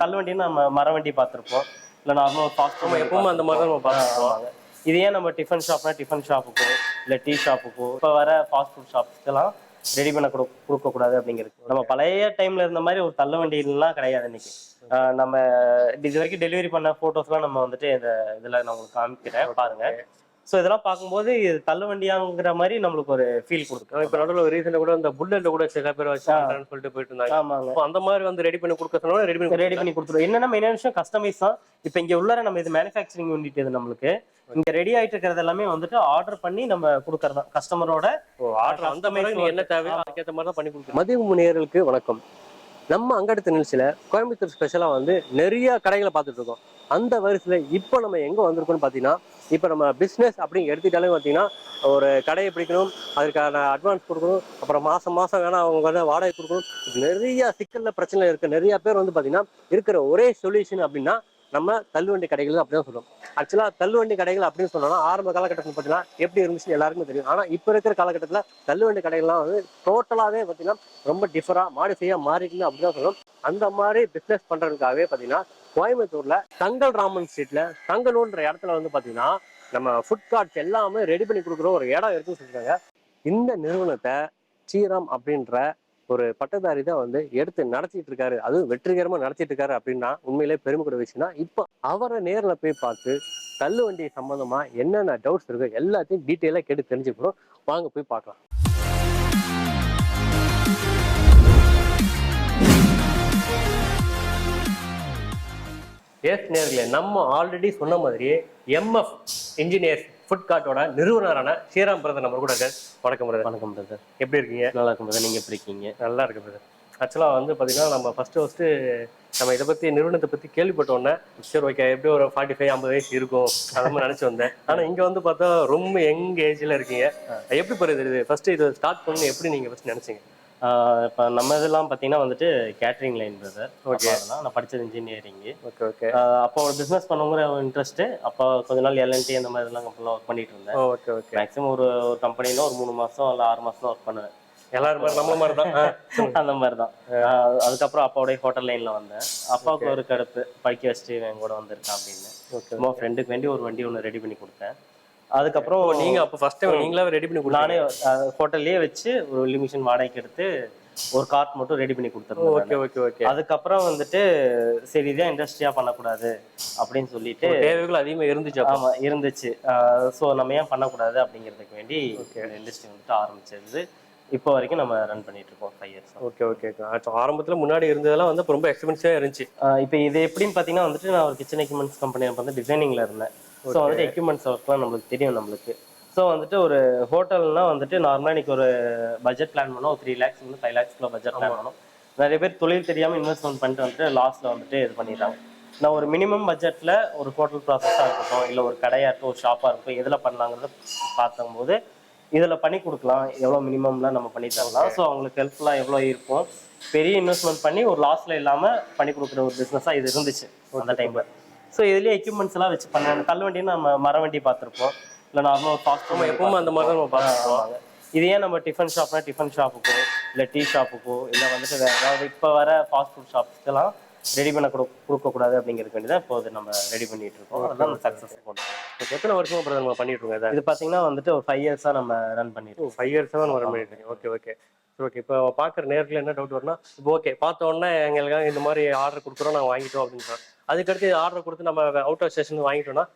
தள்ளுவண்டின்னு நம்ம மர வண்டி பார்த்துருப்போம். இல்லை நார்மல் ஃபாஸ்ட் நம்ம எப்பவுமே அந்த மாதிரி தான் நம்ம பார்த்துருக்கோம் இது ஏன் நம்ம டிஃபன் ஷாப்னா டிஃபன் ஷாப்புக்கோ இல்லை டீ ஷாப்புக்கோ இப்போ வர ஃபாஸ்ட் ஃபுட் ஷாப்ஸ்க்கெல்லாம் ரெடி பண்ண கொடு கொடுக்கக்கூடாது அப்படிங்கிறது. நம்ம பழைய டைம்ல இருந்த மாதிரி ஒரு தள்ளு வண்டிலாம் கிடையாது இன்னைக்கு. நம்ம இது வரைக்கும் டெலிவரி பண்ண ஃபோட்டோஸ்லாம் நம்ம வந்துட்டு இந்த இதில் நான் உங்களுக்கு காமிக்கிறேன் பாருங்க. ஸோ இதெல்லாம் பார்க்கும்போது இது தள்ளு வண்டியாங்கிற மாதிரி நம்மளுக்கு ஒரு ஃபீல் கொடுக்கும். இப்ப நடுவில் ஒரு ரீசெண்டா கூட இந்த புல்லட்ல கூட சில பேர் வச்சு பண்றேன்னு சொல்லிட்டு போயிட்டு இருந்தாங்க ஆமாங்க அந்த மாதிரி வந்து ரெடி பண்ணி கொடுக்க சொன்னா ரெடி பண்ணி ரெடி பண்ணி கொடுத்துருவோம். என்னன்னா மெயினான விஷயம் கஸ்டமைஸ் தான். இப்போ இங்க உள்ளார நம்ம இது மேனுஃபேக்சரிங் யூனிட் இது நம்மளுக்கு. இங்க ரெடி ஆயிட்டு இருக்கிறது எல்லாமே வந்துட்டு ஆர்டர் பண்ணி நம்ம கொடுக்கறது கஸ்டமரோட ஆர்டர் அந்த மாதிரி என்ன தேவையோ அதுக்கேற்ற மாதிரி தான் பண்ணி கொடுக்கணும். மதிய முனியர்களுக்கு வணக்கம். நம்ம அங்கடுத்த நிகழ்ச்சியில் கோயம்புத்தூர் ஸ்பெஷலாக வந்து நிறைய கடைகளை பார்த்துட்டு இருக்கோம். அந்த வரிசையில் இப்போ நம்ம எங்கே வந்திருக்கோம்னு பார்த்தீங்கன்னா இப்போ நம்ம பிஸ்னஸ் அப்படின்னு எடுத்துட்டாலே பார்த்தீங்கன்னா ஒரு கடையை பிடிக்கணும் அதுக்கான அட்வான்ஸ் கொடுக்கணும் அப்புறம் மாதம் மாதம் வேணால் அவங்க வந்து வாடகை கொடுக்கணும். நிறைய சிக்கலில் பிரச்சனை இருக்குது நிறைய பேர் வந்து பார்த்தீங்கன்னா இருக்கிற ஒரே சொல்யூஷன் அப்படின்னா நம்ம தள்ளுவண்டி கடைகள் தான் அப்படிதான் ஆக்சுவலாக ஆக்சுவலா தள்ளுவண்டி கடைகள் அப்படின்னு சொன்னோம்னா ஆரம்ப காலகட்டத்தில் பார்த்தீங்கன்னா எப்படி இருந்துச்சுன்னு எல்லாருக்குமே தெரியும். ஆனா இப்போ இருக்கிற காலகட்டத்தில் தள்ளுவண்டி கடைகள்லாம் வந்து டோட்டலாவே பார்த்தீங்கன்னா ரொம்ப டிஃபரா மாடிஃபையா மாறிக்கணும் அப்படின்னு சொல்றோம். அந்த மாதிரி பிசினஸ் பண்றதுக்காகவே பார்த்தீங்கன்னா கோயம்புத்தூர்ல தங்கல் ராமன் ஸ்ட்ரீட்ல தங்கலூன்ற இடத்துல வந்து பாத்தீங்கன்னா நம்ம ஃபுட் கார்ட்ஸ் எல்லாமே ரெடி பண்ணி கொடுக்குற ஒரு இடம் இருக்குன்னு சொல்லியிருக்காங்க இந்த நிறுவனத்தை ஸ்ரீராம் அப்படின்ற ஒரு பட்டதாரி தான் வந்து எடுத்து நடத்திட்டு இருக்காரு. அதுவும் வெற்றிகரமா நடத்திட்டு இருக்காரு அப்படின்னா உண்மையிலே பெருமைக்குற விஷயம்னா இப்போ அவரை நேரில் போய் பார்த்து தள்ளு வண்டி சம்பந்தமா என்னென்ன டவுட்ஸ் இருக்கோ எல்லாத்தையும் டீட்டெயிலாக கேட்டு தெரிஞ்சுக்கிறோம் வாங்க போய் பார்க்கலாம். எஸ் நேர்களே நம்ம ஆல்ரெடி சொன்ன மாதிரியே எம்எஃப் இன்ஜினியர்ஸ் ஃபுட் கார்ட்டோட நிறுவனரான ஸ்ரீராம் பிரதர் நம்ம கூட இருக்காரு. வணக்கம் பிரதர். வணக்கம் பிரதர். எப்படி இருக்கீங்க? நல்லா இருக்கும் பிரதர். நீங்க எப்படி இருக்கீங்க? நல்லா இருக்கு பிரதர். ஆக்சுவலாக வந்து பார்த்தீங்கன்னா நம்ம ஃபர்ஸ்ட் ஃபர்ஸ்ட் நம்ம இதை பற்றி நிறுவனத்தை பற்றி கேள்விப்பட்டோன்னே சரி ஓகே எப்படி ஒரு ஃபார்ட்டி ஃபைவ் ஐம்பது வயசு இருக்கும்? அந்த மாதிரி நினச்சி வந்தேன். ஆனால் இங்கே வந்து பார்த்தா ரொம்ப யங் ஏஜில் இருக்கீங்க. எப்படி இது ஃபர்ஸ்ட் இது ஸ்டார்ட் பண்ணி எப்படி நீங்கள் ஃபர்ஸ்ட் நினச்சிங்க? இப்ப நம்ம இதெல்லாம் பாத்தீங்கன்னா வந்துட்டு கேட்டரிங் லைன் பிரதர் Okay. நான் படிச்சது இன்ஜினியரிங் ஓகே ஓகே அப்போ ஒரு பிசினஸ் பண்ணுங்கிற இன்ட்ரெஸ்ட் அப்போ கொஞ்ச நாள் எல்என்டி அந்த மாதிரி எல்லாம் கம்பெனிலாம் ஒர்க் பண்ணிட்டு இருந்தேன். ஓகே ஓகே மேக்ஸிமம் ஒரு ஒரு கம்பெனில ஒரு மூணு மாசம் இல்ல ஆறு மாசம் தான் ஒர்க் பண்ணுவேன். எல்லாரும் மாதிரி நம்ம மாதிரி தான் அந்த மாதிரி தான் அதுக்கப்புறம் அப்பாவுடைய ஹோட்டல் லைன்ல வந்தேன். அப்பாவுக்கு ஒரு கடுப்பு. படிக்க வச்சுட்டு என் கூட வந்திருக்கான் அப்படின்னு. ஓகே சும்மா ஃப்ரெண்டுக்கு வேண்டி ஒரு வண்டி ஒன்று ரெடி பண்ணி கொடுத்தேன். அதுக்கப்புறம் ஓ நீங்கள் அப்போ ஃபர்ஸ்ட் டைம் நீங்களே ரெடி பண்ணி நானே ஹோட்டல்லே வச்சு ஒரு வெள்ளி மிஷின் வாடகைக்கு எடுத்து ஒரு கார்ட் மட்டும் ரெடி பண்ணி கொடுத்துருந்தேன் ஓகே ஓகே ஓகே அதுக்கப்புறம் வந்துட்டு சரி இதான் இண்டஸ்ட்ரியா பண்ணக்கூடாது அப்படின்னு சொல்லிட்டு தேவைகள் அதிகமாக இருந்துச்சு ஆமா இருந்துச்சு. ஸோ நம்ம ஏன் பண்ணக்கூடாது அப்படிங்கிறதுக்கு வேண்டி இண்டஸ்ட்ரி வந்துட்டு ஆரம்பிச்சது. இப்போ வரைக்கும் நம்ம ரன் பண்ணிட்டு இருக்கோம் ஃபைவ் இயர்ஸ் ஓகே ஓகே ஆரம்பத்தில் முன்னாடி இருந்ததெல்லாம் வந்து ரொம்ப எக்ஸ்பென்சிவாக இருந்துச்சு. இப்போ இது எப்படின்னு பார்த்தீங்கன்னா வந்துட்டு நான் ஒரு கிச்சன் எக்யூப்மெண்ட்ஸ் கம்பெனி வந்து டிசைனிங்ல இருந்தேன். ஸோ வந்துட்டு எக்யூப்மெண்ட்ஸ் ஒர்க்லாம் நம்மளுக்கு தெரியும் நம்மளுக்கு. ஸோ வந்துட்டு ஒரு ஹோட்டல்னா வந்துட்டு நார்மலாக இன்னைக்கு ஒரு பட்ஜெட் பிளான் பண்ணோம். ஒரு த்ரீ லேக்ஸ் வந்து ஃபைவ் லேக்ஸ்க்குள்ள பட்ஜெட் பிளான் பண்ணோம். நிறைய பேர் தொழில் தெரியாமல் இன்வெஸ்ட்மெண்ட் பண்ணிட்டு வந்துட்டு லாஸ்ட்ல வந்துட்டு இது பண்ணிடுறாங்க. நான் ஒரு மினிமம் பட்ஜெட்ல ஒரு ஹோட்டல் ப்ராசஸாக இருக்கட்டும் இல்லை ஒரு கடையாக இருக்கட்டும் ஒரு ஷாப்பாக இருக்கட்டும் எதில் பண்ணலாங்கிறத பார்க்கும்போது இதில் பண்ணி கொடுக்கலாம். எவ்வளோ மினிமம்லாம் நம்ம பண்ணி தரலாம். ஸோ அவங்களுக்கு ஹெல்ப்ஃபுல்லாக எவ்வளோ இருக்கும். பெரிய இன்வெஸ்ட்மெண்ட் பண்ணி ஒரு லாஸ்ல இல்லாமல் பண்ணி கொடுக்குற ஒரு பிஸ்னஸாக இது இருந்துச்சு அந்த டைமில் ஸோ இதுலேயே எக்யூப்மெண்ட்ஸ் எல்லாம் வச்சு பண்ண கல் வண்டின்னு நம்ம மர வண்டி பார்த்துருப்போம். இல்லை நார்மல் ஃபாஸ்ட் நம்ம எப்பவுமே அந்த மாதிரி தான் நம்ம பார்த்துருக்கோம் இது நம்ம டிஃபன் ஷாப்னா டிஃபன் ஷாப்புக்கோ இல்லை டீ ஷாப்புக்கோ இல்லை வந்துட்டு வேற ஏதாவது இப்போ வர ஃபாஸ்ட் ஃபுட் ஷாப்ஸ்க்கெல்லாம் ரெடி பண்ண கொடு கொடுக்கக்கூடாது அப்படிங்கிறதுக்கு வேண்டி தான் இப்போ நம்ம ரெடி பண்ணிட்டு இருக்கோம். அதுதான் சக்ஸஸ் ஓகே எத்தனை வருஷமா பிரதர் நம்ம பண்ணிட்டு இருக்கோம்? இதை பார்த்தீங்கன்னா வந்துட்டு ஒரு ஃபைவ் இயர்ஸாக நம்ம ரன் பண்ணிட்டு ஃபைவ் இயர்ஸ் தான் வர பண்ணிட்டு ஓகே ஓகே ஓகே இப்போ பார்க்குற நேரத்தில் என்ன டவுட் வரும்னா இப்போ ஓகே பார்த்த உடனே எங்களுக்கு இந்த மாதிரி ஆர்டர் கொடுக்குறோம் நாங்கள் வாங்கிட்டோம் அப்படின்னு அதுக்கடுத்து ஆர்டர் கொடுத்து நம்ம அவுட் ஆஃப் ஸ்டேஷன் வாங்கிட்டோம்னா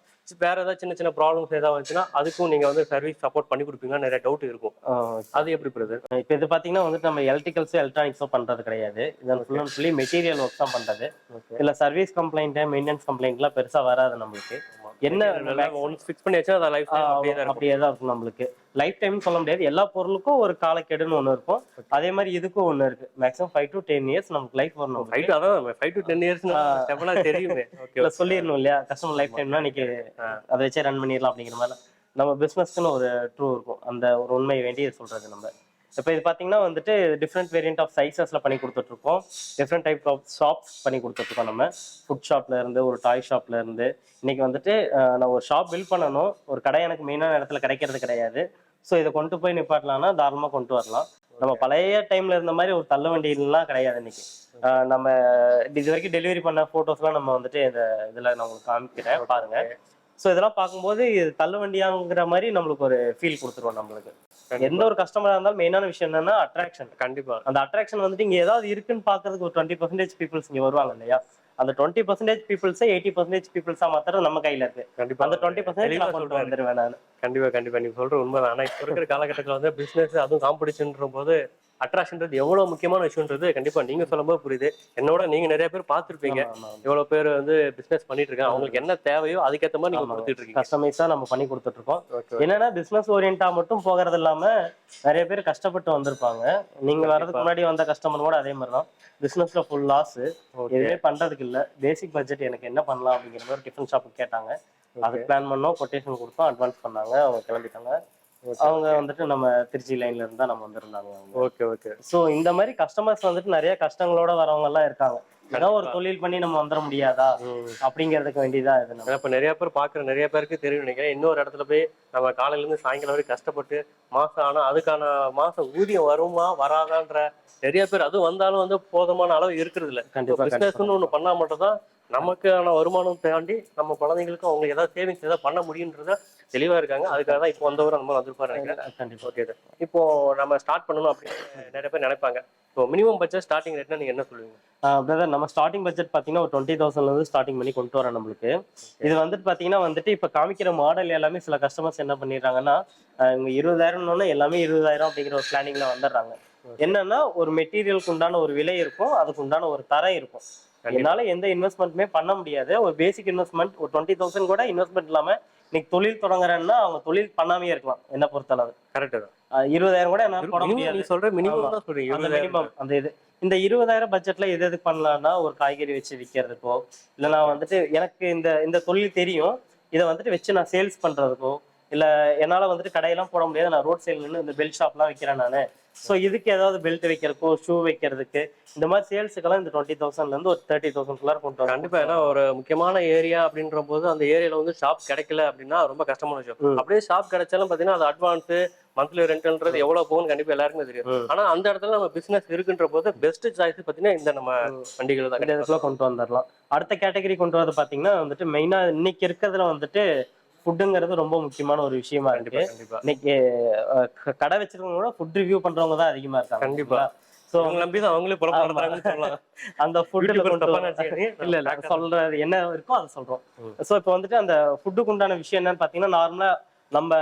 வேற ஏதாவது சின்ன சின்ன ப்ராப்ளம்ஸ் ஏதாவது வந்துச்சுன்னா அதுக்கும் நீங்கள் வந்து சர்வீஸ் சப்போர்ட் பண்ணி கொடுப்பீங்க நிறைய டவுட் இருக்கும். அது எப்படி பிரதர் இப்போ இது பார்த்தீங்கன்னா வந்துட்டு நம்ம எலக்ட்ரிக்கல்ஸோ எலக்ட்ரானிக்ஸோ பண்ணுறது கிடையாது. இது full and fully material work தான் பண்ணுறது ஓகே இல்லை சர்வீஸ் கம்ப்ளைண்ட்டு மெயின்டெனன்ஸ் கம்ப்ளைண்ட்லாம் பெருசாக வராது நம்மளுக்கு. என்ன ஒன்ஸ் ஃபிக்ஸ் பண்ணியாச்சுன்னா அதை லைஃப் அப்படியே தான் இருக்கும் நம்மளுக்கு. லைஃப் டைம் சொல்ல முடியாது. எல்லா பொருளுக்கும் ஒரு காலக்கெடுன்னு ஒன்று இருக்கும். அதே மாதிரி இதுக்கும் ஒன்று இருக்கு. Maximum five to ten years நமக்கு லைஃப் வரணும் ஃபைவ் அதான் ஃபைவ் டு டென் இயர்ஸ் தெரியுமே. ஓகே சொல்லிடணும் இல்லையா? கஸ்டமர் லைஃப் டைம்னா இன்னைக்கு அதை வச்சே ரன் பண்ணிடலாம் அப்படிங்கிற மாதிரி. நம்ம பிஸ்னஸ்க்குன்னு ஒரு ட்ரூ இருக்கும். அந்த ஒரு உண்மையை வேண்டி சொல்றது நம்ம. இப்போ இது பார்த்தீங்கன்னா வந்துட்டு டிஃப்ரெண்ட் வேரியண்ட் ஆஃப் சைஸஸில் பண்ணி கொடுத்துட்ருக்கோம். டிஃப்ரெண்ட் டைப் ஆஃப் ஷாப்ஸ் பண்ணி கொடுத்துட்ருக்கோம் நம்ம. ஃபுட் ஷாப்ல இருந்து ஒரு டாய் ஷாப்ல இருந்து. இன்னைக்கு வந்துட்டு நான் ஒரு ஷாப் பில்ட் பண்ணணும். ஒரு கடை எனக்கு மெயினான இடத்துல கிடைக்கிறது கிடையாது. ஸோ இதை கொண்டு போய் நிப்பாட்டலாம்னா தாராளமாக கொண்டு வரலாம். நம்ம பழைய டைம்ல இருந்த மாதிரி ஒரு தள்ள வண்டிலாம் கிடையாது இன்னைக்கு. நம்ம இது வரைக்கும் டெலிவரி பண்ண போட்டோஸ்லாம் நம்ம வந்துட்டு இந்த இதில் நான் உங்களுக்கு காமிக்கிறேன். பாருங்க. ஸோ இதெல்லாம் பார்க்கும்போது இது தள்ளு வண்டியாங்கிற மாதிரி நம்மளுக்கு ஒரு ஃபீல் கொடுத்துருவோம் நம்மளுக்கு. எந்த ஒரு கஸ்டமரா இருந்தாலும் மெயினான விஷயம் என்னன்னா அட்ராக்ஷன் கண்டிப்பா. அந்த அட்ராக்ஷன் வந்துட்டு இங்க ஏதாவது இருக்குன்னு பாக்குறதுக்கு ஒரு டுவெண்ட்டி பர்சன்டேஜ் பீப்புள்ஸ் இங்க வருவாங்க இல்லையா? அந்த டுவெண்ட்டி பர்சன்டேஜ் பீப்புள்ஸை எயிட்டி பர்சன்டேஜ் பீப்புள்ஸா மாத்திரம் நம்ம கையில இருக்கு. கண்டிப்பா. அந்த டுவெண்ட்டி பர்சன்டேஜ் நான் சொல்றாரு. வந்துருவேன் நான். கண்டிப்பா கண்டிப்பா. நீங்க சொல்ற உண்மைதான். ஆனா இப்ப இருக்கிற காலகட்டத்துல வந்து பிசினஸ் அதுவும் காம்படிஷன்ற போது அட்ராக்ஷன்றது எவ்வளவு முக்கியமான விஷயம்ன்றது கண்டிப்பா நீங்க சொல்லும்போது புரியுது. என்னோட நீங்க நிறைய பேர் பார்த்திருப்பீங்க. எவ்வளவு பேர் வந்து பிசினஸ் பண்ணிட்டு இருக்காங்க. அவங்களுக்கு என்ன தேவையோ அதுக்கேத்த மாதிரி நீங்க ஆமா. கொடுத்துட்டு இருக்கீங்க. கஸ்டமைஸா நம்ம பண்ணி கொடுத்துட்டு இருக்கோம். என்னன்னா பிசினஸ் ஓரியன்டா மட்டும் போகிறது இல்லாம நிறைய பேர் கஷ்டப்பட்டு வந்திருப்பாங்க. நீங்க வர்றதுக்கு முன்னாடி வந்த கஸ்டமர் கூட அதே மாதிரி தான். பிசினஸ்ல ஃபுல் லாஸ். எதுவுமே பண்றதுக்கு இல்ல. பேசிக் பட்ஜெட் எனக்கு என்ன பண்ணலாம் அப்படிங்கிற மாதிரி டிஃபன் ஷாப்புக்கு கேட்டாங்க. அதுக்கு பிளான் பண்ணோம். கொட்டேஷன் கொடுத்தோம். அட்வான்ஸ் பண்ணாங்க. அவங்க கிளம்பிட்டாங்க. அவங்க வந்துட்டு நம்ம திருச்சி லைன்ல இருந்தா நம்ம வந்திருந்தாங்க ஓகே ஓகே. ஸோ இந்த மாதிரி கஸ்டமர்ஸ் வந்துட்டு நிறைய கஷ்டங்களோட வரவங்க எல்லாம் இருக்காங்க. ஏதோ ஒரு தொழில் பண்ணி நம்ம வந்துட முடியாதா? அப்படிங்கிறதுக்கு வேண்டியதான் இது இப்ப நிறைய பேர் பாக்குற நிறைய பேருக்கு தெரியும் நினைக்கிறேன். இன்னொரு இடத்துல போய் நம்ம காலையில இருந்து சாயங்காலம் வரைக்கும் கஷ்டப்பட்டு மாசம் ஆனா அதுக்கான மாசம் ஊதியம் வருமா வராதான்ற நிறைய பேர் அதுவும் வந்தாலும் வந்து போதுமான அளவு இருக்கிறது இல்ல. கண்டிப்பா ஒண்ணு பண்ணா மட்டும் தான் நமக்கான வருமானம் தாண்டி நம்ம குழந்தைங்களுக்கும் அவங்க ஏதாவது சேவிங்ஸ் ஏதாவது பண்ண முடியுன்றத தெளிவா இருக்காங்க. அதுக்காக தான் இப்போ வந்தவர் நம்ம வந்திருப்பாரு நினைக்கிறேன் ஓகே இப்போ நம்ம ஸ்டார்ட் பண்ணணும் அப்படின்னு நிறைய பேர் நினைப்பாங்க. இப்போ மினிமம் பட்ஜெட் ஸ்டார்டிங் ரேட்னா நீங்க என்ன சொல்லுவீங்க? பிரதர் நம்ம ஸ்டார்டிங் பட்ஜெட் பார்த்தீங்கன்னா ஒரு டுவெண்ட்டி தௌசண்ட்ல இருந்து ஸ்டார்டிங் பண்ணி கொண்டு வரோம் நம்மளுக்கு. இது வந்துட்டு பார்த்தீங்கன்னா வந்துட்டு இப்போ காமிக்கிற மாடல் எல்லாமே சில கஸ்டமர்ஸ் என்ன பண்ணிடுறாங்கன்னா இவங்க இருபதாயிரம்னு எல்லாமே இருபதாயிரம் அப்படிங்கிற ஒரு பிளானிங்ல வந்துடுறாங்க. என்னன்னா ஒரு மெட்டீரியலுக்கு உண்டான ஒரு விலை இருக்கும் அதுக்கு உண்டான ஒரு தரம் இருக்கும். என்னால எந்த இன்வெஸ்ட்மெண்ட்டுமே பண்ண முடியாது. ஒரு பேசிக் இன்வெஸ்ட்மெண்ட் ஒரு டுவெண்ட்டி தௌசண்ட் கூட இன்வெஸ்ட்மெண்ட் இல்லாம இன்னைக்கு தொழில் தொடங்குறேன்னா அவங்க தொழில் பண்ணாமே இருக்கலாம் என்ன பொறுத்தளவு. கரெக்ட் தான். இருபதாயிரம் கூட என்னால போட முடியாது. சொல்ற மினிமம் சொல்றீங்க அந்த இது. இந்த இருபதாயிரம் பட்ஜெட்ல எது எதுக்கு பண்ணலாம்னா ஒரு காய்கறி வச்சு விற்கிறதுக்கோ இல்ல நான் வந்துட்டு எனக்கு இந்த இந்த தொழில் தெரியும். இதை வந்துட்டு வச்சு நான் சேல்ஸ் பண்றதுக்கோ இல்ல என்னால வந்துட்டு கடையெல்லாம் போட முடியாது. நான் ரோட் சைடுல நின்று இந்த பெல்ட் ஷாப்லாம் வைக்கிறேன் நானு. ஸோ இதுக்கு ஏதாவது பெல்ட் வைக்கிறதுக்கோ ஷூ வைக்கிறதுக்கு இந்த மாதிரி சேல்ஸுக்கெல்லாம் இந்த டுவெண்ட்டி தௌசண்ட்ல இருந்து ஒரு தேர்ட்டி தௌசண்ட் குள்ளார கொண்டு வரணும். கண்டிப்பா ஏன்னா ஒரு முக்கியமான ஏரியா அப்படின்ற போது அந்த ஏரியால வந்து ஷாப் கிடைக்கல அப்படின்னா ரொம்ப கஷ்டமான விஷயம். அப்படியே ஷாப் கிடைச்சாலும் பாத்தீங்கன்னா அது அட்வான்ஸ் மந்த்லி ரெண்டல்ன்றது எவ்வளவு போகும்னு கண்டிப்பா எல்லாருக்குமே தெரியும். ம். ஆனா அந்த இடத்துல நம்ம பிசினஸ் இருக்குன்ற போது பெஸ்ட் சாய்ஸ் பாத்தீங்கன்னா இந்த நம்ம வண்டிகள் தான் கொண்டு வந்துடலாம். அடுத்த கேட்டகரி கொண்டு வரது பாத்தீங்கன்னா வந்துட்டு மெயினா இன்னைக்கு இருக்கிறதுல வந்துட்டு ஃபுட்டுங்கிறது ரொம்ப முக்கியமான ஒரு விஷயமா இருக்கு. இன்னைக்கு கடை வச்சிருக்கவங்க கூட ஃபுட் ரிவ்யூ பண்றவங்க தான் அதிகமா இருக்காங்க. கண்டிப்பா. சோ அவங்க நம்பி தான் அவங்களே சொல்லலாம். அந்த ஃபுட்ல. இல்ல இல்ல சொல்றது என்ன இருக்கோ அதை சொல்றோம். சோ இப்போ வந்துட்டு அந்த ஃபுட்டுக்கு உண்டான விஷயம் என்னன்னு பாத்தீங்கன்னா நார்மலா நம்ம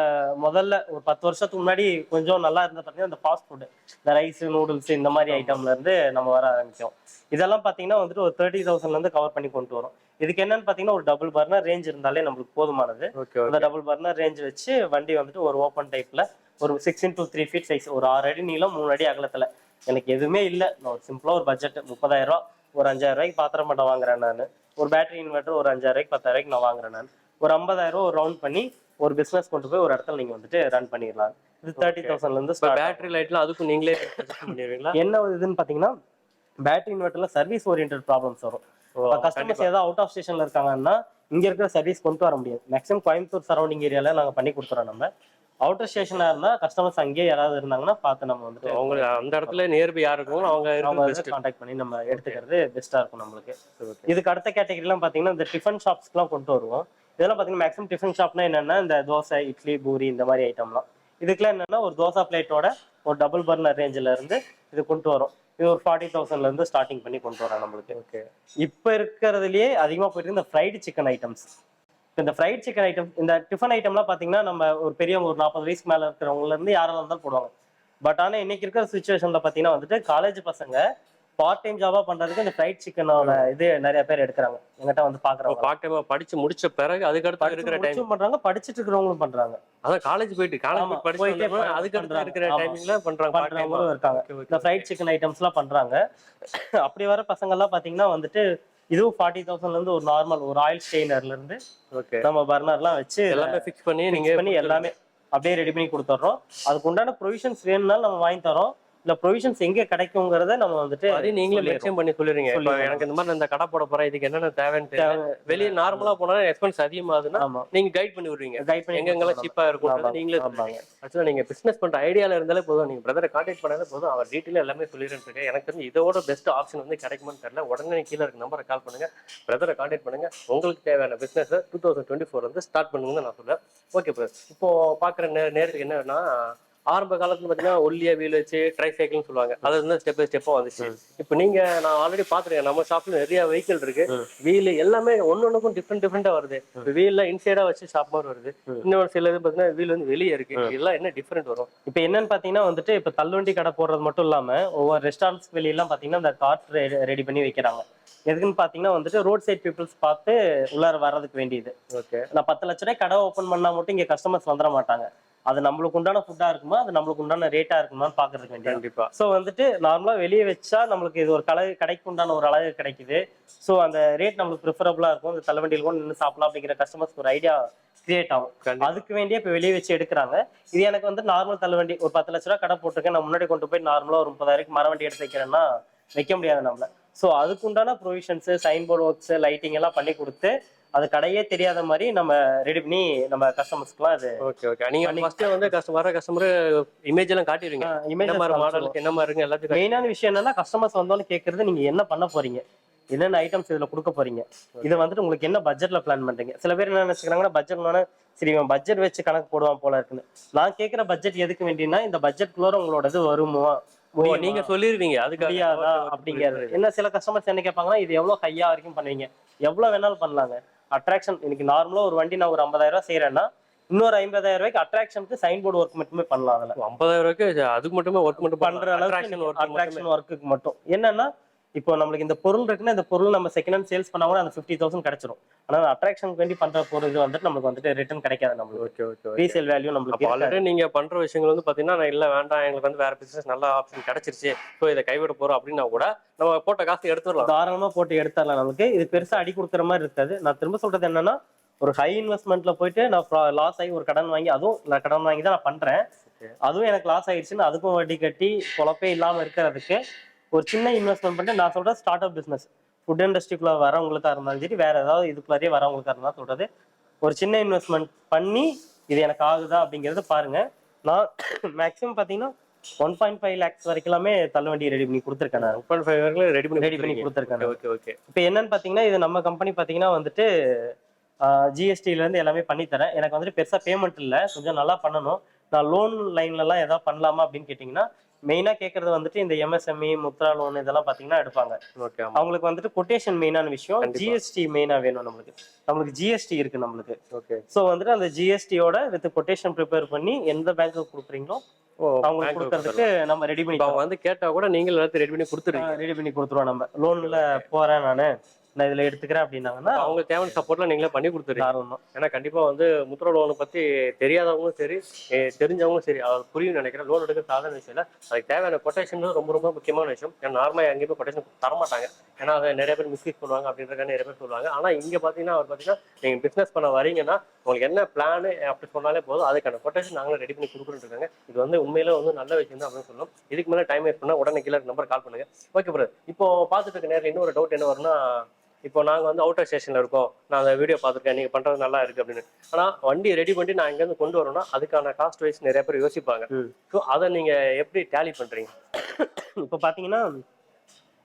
முதல்ல ஒரு பத்து வருஷத்துக்கு முன்னாடி கொஞ்சம் நல்லா இருந்த பாத்தீங்கன்னா இந்த ஃபாஸ்ட் ஃபுட் இந்த ரைஸ் நூடுல்ஸ் இந்த மாதிரி ஐட்டம்ல இருந்து நம்ம வர ஆரம்பிச்சோம். இதெல்லாம் பாத்தீங்கன்னா வந்துட்டு ஒரு தேர்ட்டி தௌசண்ட்ல இருந்து கவர் பண்ணி கொண்டு வரும். இதுக்கு என்னன்னு பாத்தீங்கன்னா ஒரு டபுள் பர்னர் ரேஞ்ச் இருந்தாலே நம்மளுக்கு போதுமானது. ஓகே அந்த டபுள் பர்னர் ரேஞ்ச் வச்சு வண்டி வந்துட்டு ஒரு ஓப்பன் டைப்ல ஒரு six into three feet size ஒரு ஆறு அடி நீளம் மூணு அடி அகலத்துல. எனக்கு எதுவுமே இல்லை. நான் ஒரு சிம்பிளா ஒரு பட்ஜெட் முப்பதாயிரம் ரூபா ஒரு அஞ்சாயிரம் ரூபாய்க்கு பாத்திரம் மட்டும் வாங்குறேன் நான். ஒரு பேட்டரி இன்வெர்டர் ஒரு அஞ்சாயிரம் ரூபாய்க்கு பத்தாயிரம் ரூபாய்க்கு நான் வாங்குறேன் நான். ஒரு ஐம்பதாயிரம் ரூபா ஒரு ரவுண்ட் பண்ணி ஒரு பிசினஸ் கொண்டு போய் ஒரு இடத்துல நீங்க வந்துட்டு ரன் பண்ணிடலாம். இது தேர்ட்டி தௌசண்ட்ல இருந்து பேட்டரி லைட்லாம் அதுக்கும் நீங்களே பண்ணிடுவீங்களா? என்ன இதுன்னு பாத்தீங்கன்னா பேட்டரி இன்வெர்டர்ல சர்வீஸ் ஓரியன்ட் ப்ராப்ளம்ஸ் வரும். கஸ்டமர்ஸ் ஏதாவது அவுட் ஆஃப் ஸ்டேஷன்ல இருக்காங்கன்னா இங்க இருக்கிற சர்வீஸ் கொண்டு வர முடியாது. மேக்ஸிமம் கோயம்புத்தூர் சரௌண்டிங் ஏரியால நாங்க பண்ணி கொடுத்துறோம் நம்ம. அவுட்டர் ஸ்டேஷனா இருந்தா கஸ்டமர்ஸ் அங்கேயே யாராவது இருந்தாங்கன்னா பார்த்து நம்ம வந்துட்டு அவங்க அந்த இடத்துல நியர்பை யார் அவங்க அவங்க கான்டாக்ட் பண்ணி நம்ம எடுத்துக்கிறது பெஸ்டா இருக்கும் நம்மளுக்கு. இதுக்கு அடுத்த கேட்டகரிலாம் பாத்தீங்கன்னா இந்த டிஃபன் ஷாப்ஸ்க்குலாம் கொண்டு வருவோம். இதெல்லாம் பாத்தீங்கன்னா மேக்ஸிமம் டிஃபன் ஷாப்னா என்னன்னா இந்த தோசை இட்லி பூரி இந்த மாதிரி ஐட்டம்லாம் இதுக்கெல்லாம் என்னன்னா ஒரு தோசை பிளேட்டோட ஒரு டபுள் பர்னர் ரேஞ்சில இருந்து இது கொண்டு வரும். இது ஒரு ஃபார்ட்டி தௌசண்ட்ல இருந்து ஸ்டார்டிங் பண்ணி கொண்டு வரோம் நம்மளுக்கு. ஓகே இப்ப இருக்கிறதுலயே அதிகமா போயிட்டு இந்த ஃப்ரைடு சிக்கன் ஐட்டம்ஸ் இந்த ஃப்ரைட் சிக்கன் ஐட்டம் இந்த டிஃபன் ஐட்டம்லாம் பாத்தீங்கன்னா நம்ம ஒரு பெரியவங்க ஒரு நாற்பது வயசுக்கு மேல இருக்கிறவங்கல இருந்து யாரெல்லாம் இருந்தாலும் போடுவாங்க. பட் ஆனா இன்னைக்கு இருக்கிற சுச்சுவேஷன்ல பாத்தீங்கன்னா வந்துட்டு காலேஜ் பசங்க பார்ட் டைம் ஜாபா பண்றதுக்கு இந்த ஃப்ரைட் சிக்கனோட இது நிறைய பேர் எடுக்கிறாங்க. எங்கிட்ட வந்து பாக்குறவங்க. பார்ட் டைமா படிச்சு முடிச்ச பிறகு அதுக்கு அடுத்து இருக்கிற டைம் பண்றாங்க படிச்சிட்டு இருக்கிறவங்களும் பண்றாங்க. அதான் காலேஜ் போயிட்டு காலேஜ் படிச்சு அதுக்கு அடுத்து. இருக்கிற. டைமிங்ல பண்றாங்க பண்றவங்களும் இருக்காங்க. இந்த ஃப்ரைட் சிக்கன் ஐட்டம்ஸ் எல்லாம் பண்றாங்க. அப்படி வர பசங்க எல்லாம் பாத்தீங்கன்னா வந்துட்டு இதுவும் ஃபார்ட்டி தௌசண்ட்ல இருந்து ஒரு நார்மல் ஒரு ஆயில் ஸ்டெயினர்ல இருந்து நம்ம பர்னர்லாம் வச்சு எல்லாமே ஃபிக்ஸ் பண்ணி நீங்க பண்ணி எல்லாமே அப்படியே ரெடி பண்ணி கொடுத்துட்றோம் அதுக்கு உண்டான ப்ரொவிஷன்ஸ் வேணும்னாலும் நம்ம வாங்கி தரோம். இல்ல ப்ரொவிஷன்ஸ் எங்க கிடைக்குங்கிறத நம்ம வந்துட்டு அதையும் நீங்களே. மென்ஷன் பண்ணி சொல்லிடுறீங்க. எனக்கு இந்த மாதிரி இந்த கடை போட போறேன் இதுக்கு என்னென்ன தேவைன்னு வெளியே நார்மலா போனா எக்ஸ்பென்ஸ் அதிகமாகுதுன்னா நீங்க கைட் பண்ணி விடுவீங்க கைட் பண்ணி எங்கெங்கெல்லாம் சீப்பா இருக்கும் நீங்களே. ஆக்சுவலா நீங்க பிசினஸ் பண்ற ஐடியால இருந்தாலே போதும். நீங்க பிரதரை கான்டாக்ட் பண்ணாலே போதும். அவர் டீட்டெயில் எல்லாமே இருக்கேன். எனக்கு தெரிஞ்சு இதோட பெஸ்ட் ஆப்ஷன் வந்து கிடைக்குமான்னு தெரியல. உடனே கீழே இருக்க நம்பரை கால் பண்ணுங்க. பிரதரை கான்டாக்ட் பண்ணுங்க. உங்களுக்கு தேவையான business two thousand twenty four வந்து ஸ்டார்ட் பண்ணுங்கன்னு நான் சொல்றேன். ஓகே பிரதர் இப்போ பாக்குற நேரத்துக்கு என்னன்னா ஆரம்ப காலத்துல பாத்தீங்கன்னா ஒல்லியா வீல் வச்சு ட்ரை சைக்கிள்னு சொல்லுவாங்க. அது வந்து ஸ்டெப் பை ஸ்டெப்பா வந்துச்சு. இப்போ நீங்க நான் ஆல்ரெடி பாத்துருக்கேன். நம்ம ஷாப்ல நிறைய வெஹிக்கிள் இருக்கு. வீல் எல்லாமே ஒன்னொன்னுக்கும் டிஃப்ரெண்ட் டிஃப்ரெண்டா வருது. வீல்ல இன்சைடா வச்சு ஷாப் மாதிரி வருது. இன்னொரு சில இது பாத்தீங்கன்னா வீல் வந்து வெளியே இருக்கு. இதெல்லாம் என்ன டிஃப்ரெண்ட் வரும்? இப்போ என்னன்னு பாத்தீங்கன்னா வந்துட்டு இப்போ தள்ளுவண்டி கடை போடுறது மட்டும் இல்லாம ஒவ்வொரு ரெஸ்டாரண்ட்ஸ் வெளியெல்லாம் பாத்தீங்கன்னா இந்த கார்ட் ரெடி பண்ணி வைக்கிறாங்க. எதுக்குன்னு பாத்தீங்கன்னா வந்துட்டு ரோட் சைட் பீப்புள்ஸ் பார்த்து உள்ளார வர்றதுக்கு வேண்டியது. ஓகே. நான் பத்து லட்ச ரூபாய் கடை ஓப்பன் பண்ணா மட்டும் இங்க கஸ்டமர்ஸ் வந்துட மாட்டாங்க. அது நம்மளுக்கு உண்டான ஃபுட்டா இருக்குமா? அது நம்மளுக்கு உண்டான ரேட்டா இருக்குமான்னு பாக்குறதுக்கு வேண்டியது கண்டிப்பா. ஸோ வந்துட்டு நார்மலா வெளியே வச்சா நம்மளுக்கு இது ஒரு கலை கடைக்கு உண்டான ஒரு அழகு கிடைக்குது. ஸோ அந்த ரேட் நம்மளுக்கு ப்ரிஃபரபுளா இருக்கும். இந்த தள்ளுவண்டியில் கூட நின்று சாப்பிடலாம் அப்படிங்கிற கஸ்டமர்ஸ்க்கு ஒரு ஐடியா கிரியேட் ஆகும். அதுக்கு வேண்டிய இப்போ வெளியே வச்சு எடுக்கிறாங்க. இது எனக்கு வந்து நார்மல் தள்ளுவண்டி ஒரு பத்து லட்ச ரூபா கடை போட்டிருக்கேன். நான் முன்னாடி கொண்டு போய் நார்மலா ஒரு முப்பதாயிரம் மர வண்டி எடுத்து வைக்கிறேன்னா வைக்க முடியாது நம்மள. ஸோ அதுக்குண்டான provisions sign board works lighting எல்லாம் பண்ணி கொடுத்து அது கடையே தெரியாத மாதிரி நம்ம ரெடி பண்ணி நம்ம கஸ்டமர்ஸ்க்குலாம் அது ஓகே ஓகே நீங்க ஃபர்ஸ்ட் வந்து கஸ்டமர் வர கஸ்டமர் இமேஜ் எல்லாம் காட்டிடுவீங்க. என்ன மாதிரி மாடலுக்கு என்ன மாதிரி இருக்கு எல்லாத்துக்கும் மெயினான விஷயம் என்னன்னா கஸ்டமர்ஸ் வந்தோன்னு கேட்கறது நீங்க என்ன பண்ண போறீங்க? என்னென்ன ஐட்டம்ஸ் இதுல கொடுக்க போறீங்க? இது வந்துட்டு உங்களுக்கு என்ன பட்ஜெட்ல பிளான் பண்றீங்க? சில பேர் என்ன நினைச்சுக்கிறாங்கன்னா பட்ஜெட்னா சரி இவன் பட்ஜெட் வச்சு கணக்கு போடுவான் போல இருக்குன்னு. நான் கேட்கிற பட்ஜெட் எதுக்கு வேண்டியன்னா இந்த பட்ஜெட்குள்ள உங்களோட இது வருமோ? ஓ? நீங்க சொல்லிருவீங்க. அதுக்கு அப்படிங்கிறது. என்ன சில கஸ்டமர்ஸ் என்ன கேட்பாங்கன்னா இது எவ்வளவு ஹையா வரைக்கும் பண்ணுவீங்க. எவ்வளவு வேணாலும் பண்ணலாங்க. அட்ராக்ஷன் இன்னைக்கு நார்மலா ஒரு வண்டி நான் ஒரு ஐம்பதாயிரம் ரூபாய் செய்யறேன்னா இன்னொரு ஐம்பதாயிரம் ரூபாய்க்கு அட்ராக்ஷனுக்கு சைன் போர்டு ஒர்க் மட்டுமே பண்ணலாம் அதுல. ஐம்பதாயிரம் ரூபாய்க்கு அதுக்கு மட்டுமே ஒர்க் மட்டும் பண்ற அளவுக்கு. அட்ராக்ஷன் ஒர்க்குக்கு மட்டும். என்னன்னா இப்போ நம்மளுக்கு இந்த பொருள் இருக்குன்னா இந்த பொருள் நம்ம செகண்ட் ஹேண்ட் சேல்ஸ் பண்ணா கூட அந்த ஃபிஃப்டி தௌசண்ட் கிடைச்சிரும். ஆனா அட்ராக்ஷனுக்கு வேண்டி பண்ற பொருள் இது வந்துட்டு நமக்கு வந்துட்டு ரிட்டர்ன் கிடைக்காது நம்மளுக்கு. ஓகே ஓகே ரீசேல் வேல்யூ நம்மளுக்கு. ஆல்ரெடி நீங்க பண்ற விஷயங்கள் வந்து பாத்தீங்கன்னா நான் இல்ல வேண்டாம் எங்களுக்கு வந்து வேற பிசினஸ் நல்ல ஆப்ஷன் கிடைச்சிருச்சு. ஸோ இதை கைவிட போறோம் அப்படின்னா கூட நம்ம போட்ட காசு எடுத்துடலாம். தாராளமா போட்டு எடுத்துடலாம் நமக்கு இது பெருசா அடி கொடுக்குற மாதிரி இருக்காது. நான் திரும்ப சொல்றது என்னன்னா ஒரு ஹை இன்வெஸ்ட்மெண்ட்ல போயிட்டு நான் லாஸ் ஆகி ஒரு கடன் வாங்கி அதுவும் நான் கடன் வாங்கி தான் நான் பண்றேன். அதுவும் எனக்கு லாஸ் ஆயிடுச்சுன்னு அதுக்கும் வட்டி கட்டி பொழப்பே இல்லாம இருக்கிறதுக்கு ஒரு சின்ன இன்வெஸ்ட்மெண்ட் பண்ணிட்டு நான் சொல்றது ஸ்டார்ட் அப் பிசினஸ் ஃபுட் இண்டஸ்ட்ரிக்குள்ள வரவங்களுக்கா இருந்தாலும் சரி வேற ஏதாவது இதுக்குள்ளாரே வரவங்களுக்கா இருந்தாலும் சொல்றது. ஒரு சின்ன இன்வெஸ்ட்மெண்ட் பண்ணி இது எனக்கு ஆகுதா அப்படிங்கறத பாருங்க. நான் மேக்ஸிமம் பாத்தீங்கன்னா ஒன் பாயிண்ட் ஃபைவ் லேக்ஸ் வரைக்குமே தள்ளுவண்டி ரெடி பண்ணி கொடுத்துருக்கேன் நான். பாயிண்ட் ஃபைவ் வரைக்கும் ரெடி பண்ணி ரெடி பண்ணி கொடுத்துருக்கேன் ஓகே ஓகே இப்போ என்னன்னு பார்த்தீங்கன்னா இது நம்ம கம்பெனி பார்த்தீங்கன்னா வந்துட்டு ஜிஎஸ்டில இருந்து எல்லாமே பண்ணி தரேன். எனக்கு வந்துட்டு பெருசா பேமெண்ட் இல்லை. கொஞ்சம் நல்லா பண்ணணும். நான் லோன் லைன்லலாம் ஏதாவது பண்ணலாமா அப்படின்னு கேட்டிங்கன்னா மெயினாக கேட்கறது வந்துட்டு இந்த எம்எஸ்எம்இ முத்ரா லோன் இதெல்லாம் பார்த்தீங்கன்னா எடுப்பாங்க. அவங்களுக்கு வந்துட்டு கொட்டேஷன் மெயினான விஷயம். ஜிஎஸ்டி மெயினாக வேணும் நம்மளுக்கு. நம்மளுக்கு ஜிஎஸ்டி இருக்கு நம்மளுக்கு. ஓகே ஸோ வந்துட்டு அந்த ஜிஎஸ்டியோட வித் கொட்டேஷன் ப்ரிப்பேர் பண்ணி எந்த பேங்க்கு கொடுக்குறீங்களோ அவங்களுக்கு கொடுக்கறதுக்கு நம்ம ரெடி பண்ணி அவங்க வந்து கேட்டா கூட நீங்க எல்லாத்தையும் ரெடி பண்ணி கொடுத்துருவீங்க ரெடி பண்ணி கொடுத்துருவோம் நம்ம. லோன்ல போறேன் நான். நான் இதுல எடுத்துக்கிறேன் அப்படின்னாங்கன்னா அவங்க தேவையான சப்போர்ட்லாம் நீங்களே பண்ணி கொடுத்துருவீங்க தாராளமா. ஏன்னா கண்டிப்பா வந்து முத்ரா லோனை பத்தி தெரியாதவங்களும் சரி தெரிஞ்சவங்களும் சரி அது புரியும் நினைக்கிறேன். லோன் எடுக்க சாதாரண விஷயம் இல்லை. அதுக்கு தேவையான கொட்டேஷன் ரொம்ப ரொம்ப முக்கியமான விஷயம். ஏன்னா நார்மலாக எங்கேயுமே கொட்டேஷன் தரமாட்டாங்க. ஏன்னா அதை நிறைய பேர் மிஸ்யூஸ் பண்ணுவாங்க அப்படின்றத நிறைய பேர் சொல்லுவாங்க. ஆனா இங்க பாத்தீங்கன்னா அவர் பாத்தீங்கன்னா நீங்க பிசினஸ் பண்ண வரீங்கன்னா உங்களுக்கு என்ன பிளான் அப்படி சொன்னாலே போதும். அதுக்கான கொட்டேஷன் நாங்களே ரெடி பண்ணி கொடுக்குறோம் இருக்காங்க. இது வந்து உண்மையில வந்து நல்ல விஷயம் தான் அப்படின்னு சொல்லணும். இதுக்கு மேலே டைம் வேஸ்ட் பண்ணா உடனே கீழே நம்பர் கால் பண்ணுங்க. ஓகே ப்ரோ இப்போ பார்த்துட்டு இருக்க நேரில் இன்னொரு டவுட் என்ன வரும்னா இப்போ நாங்கள் வந்து அவுட்டர் ஸ்டேஷனில் இருக்கோம். நான் அந்த வீடியோ பார்த்துருக்கேன். நீங்கள் பண்ணுறது நல்லா இருக்கு அப்படின்னு. ஆனால் வண்டி ரெடி பண்ணி நான் இங்கேருந்து கொண்டு வரணும்னா அதுக்கான காஸ்ட் வைஸ் நிறைய பேர் யோசிப்பாங்க. ஸோ அதை நீங்கள் எப்படி டேலி பண்ணுறீங்க இப்போ பார்த்தீங்கன்னா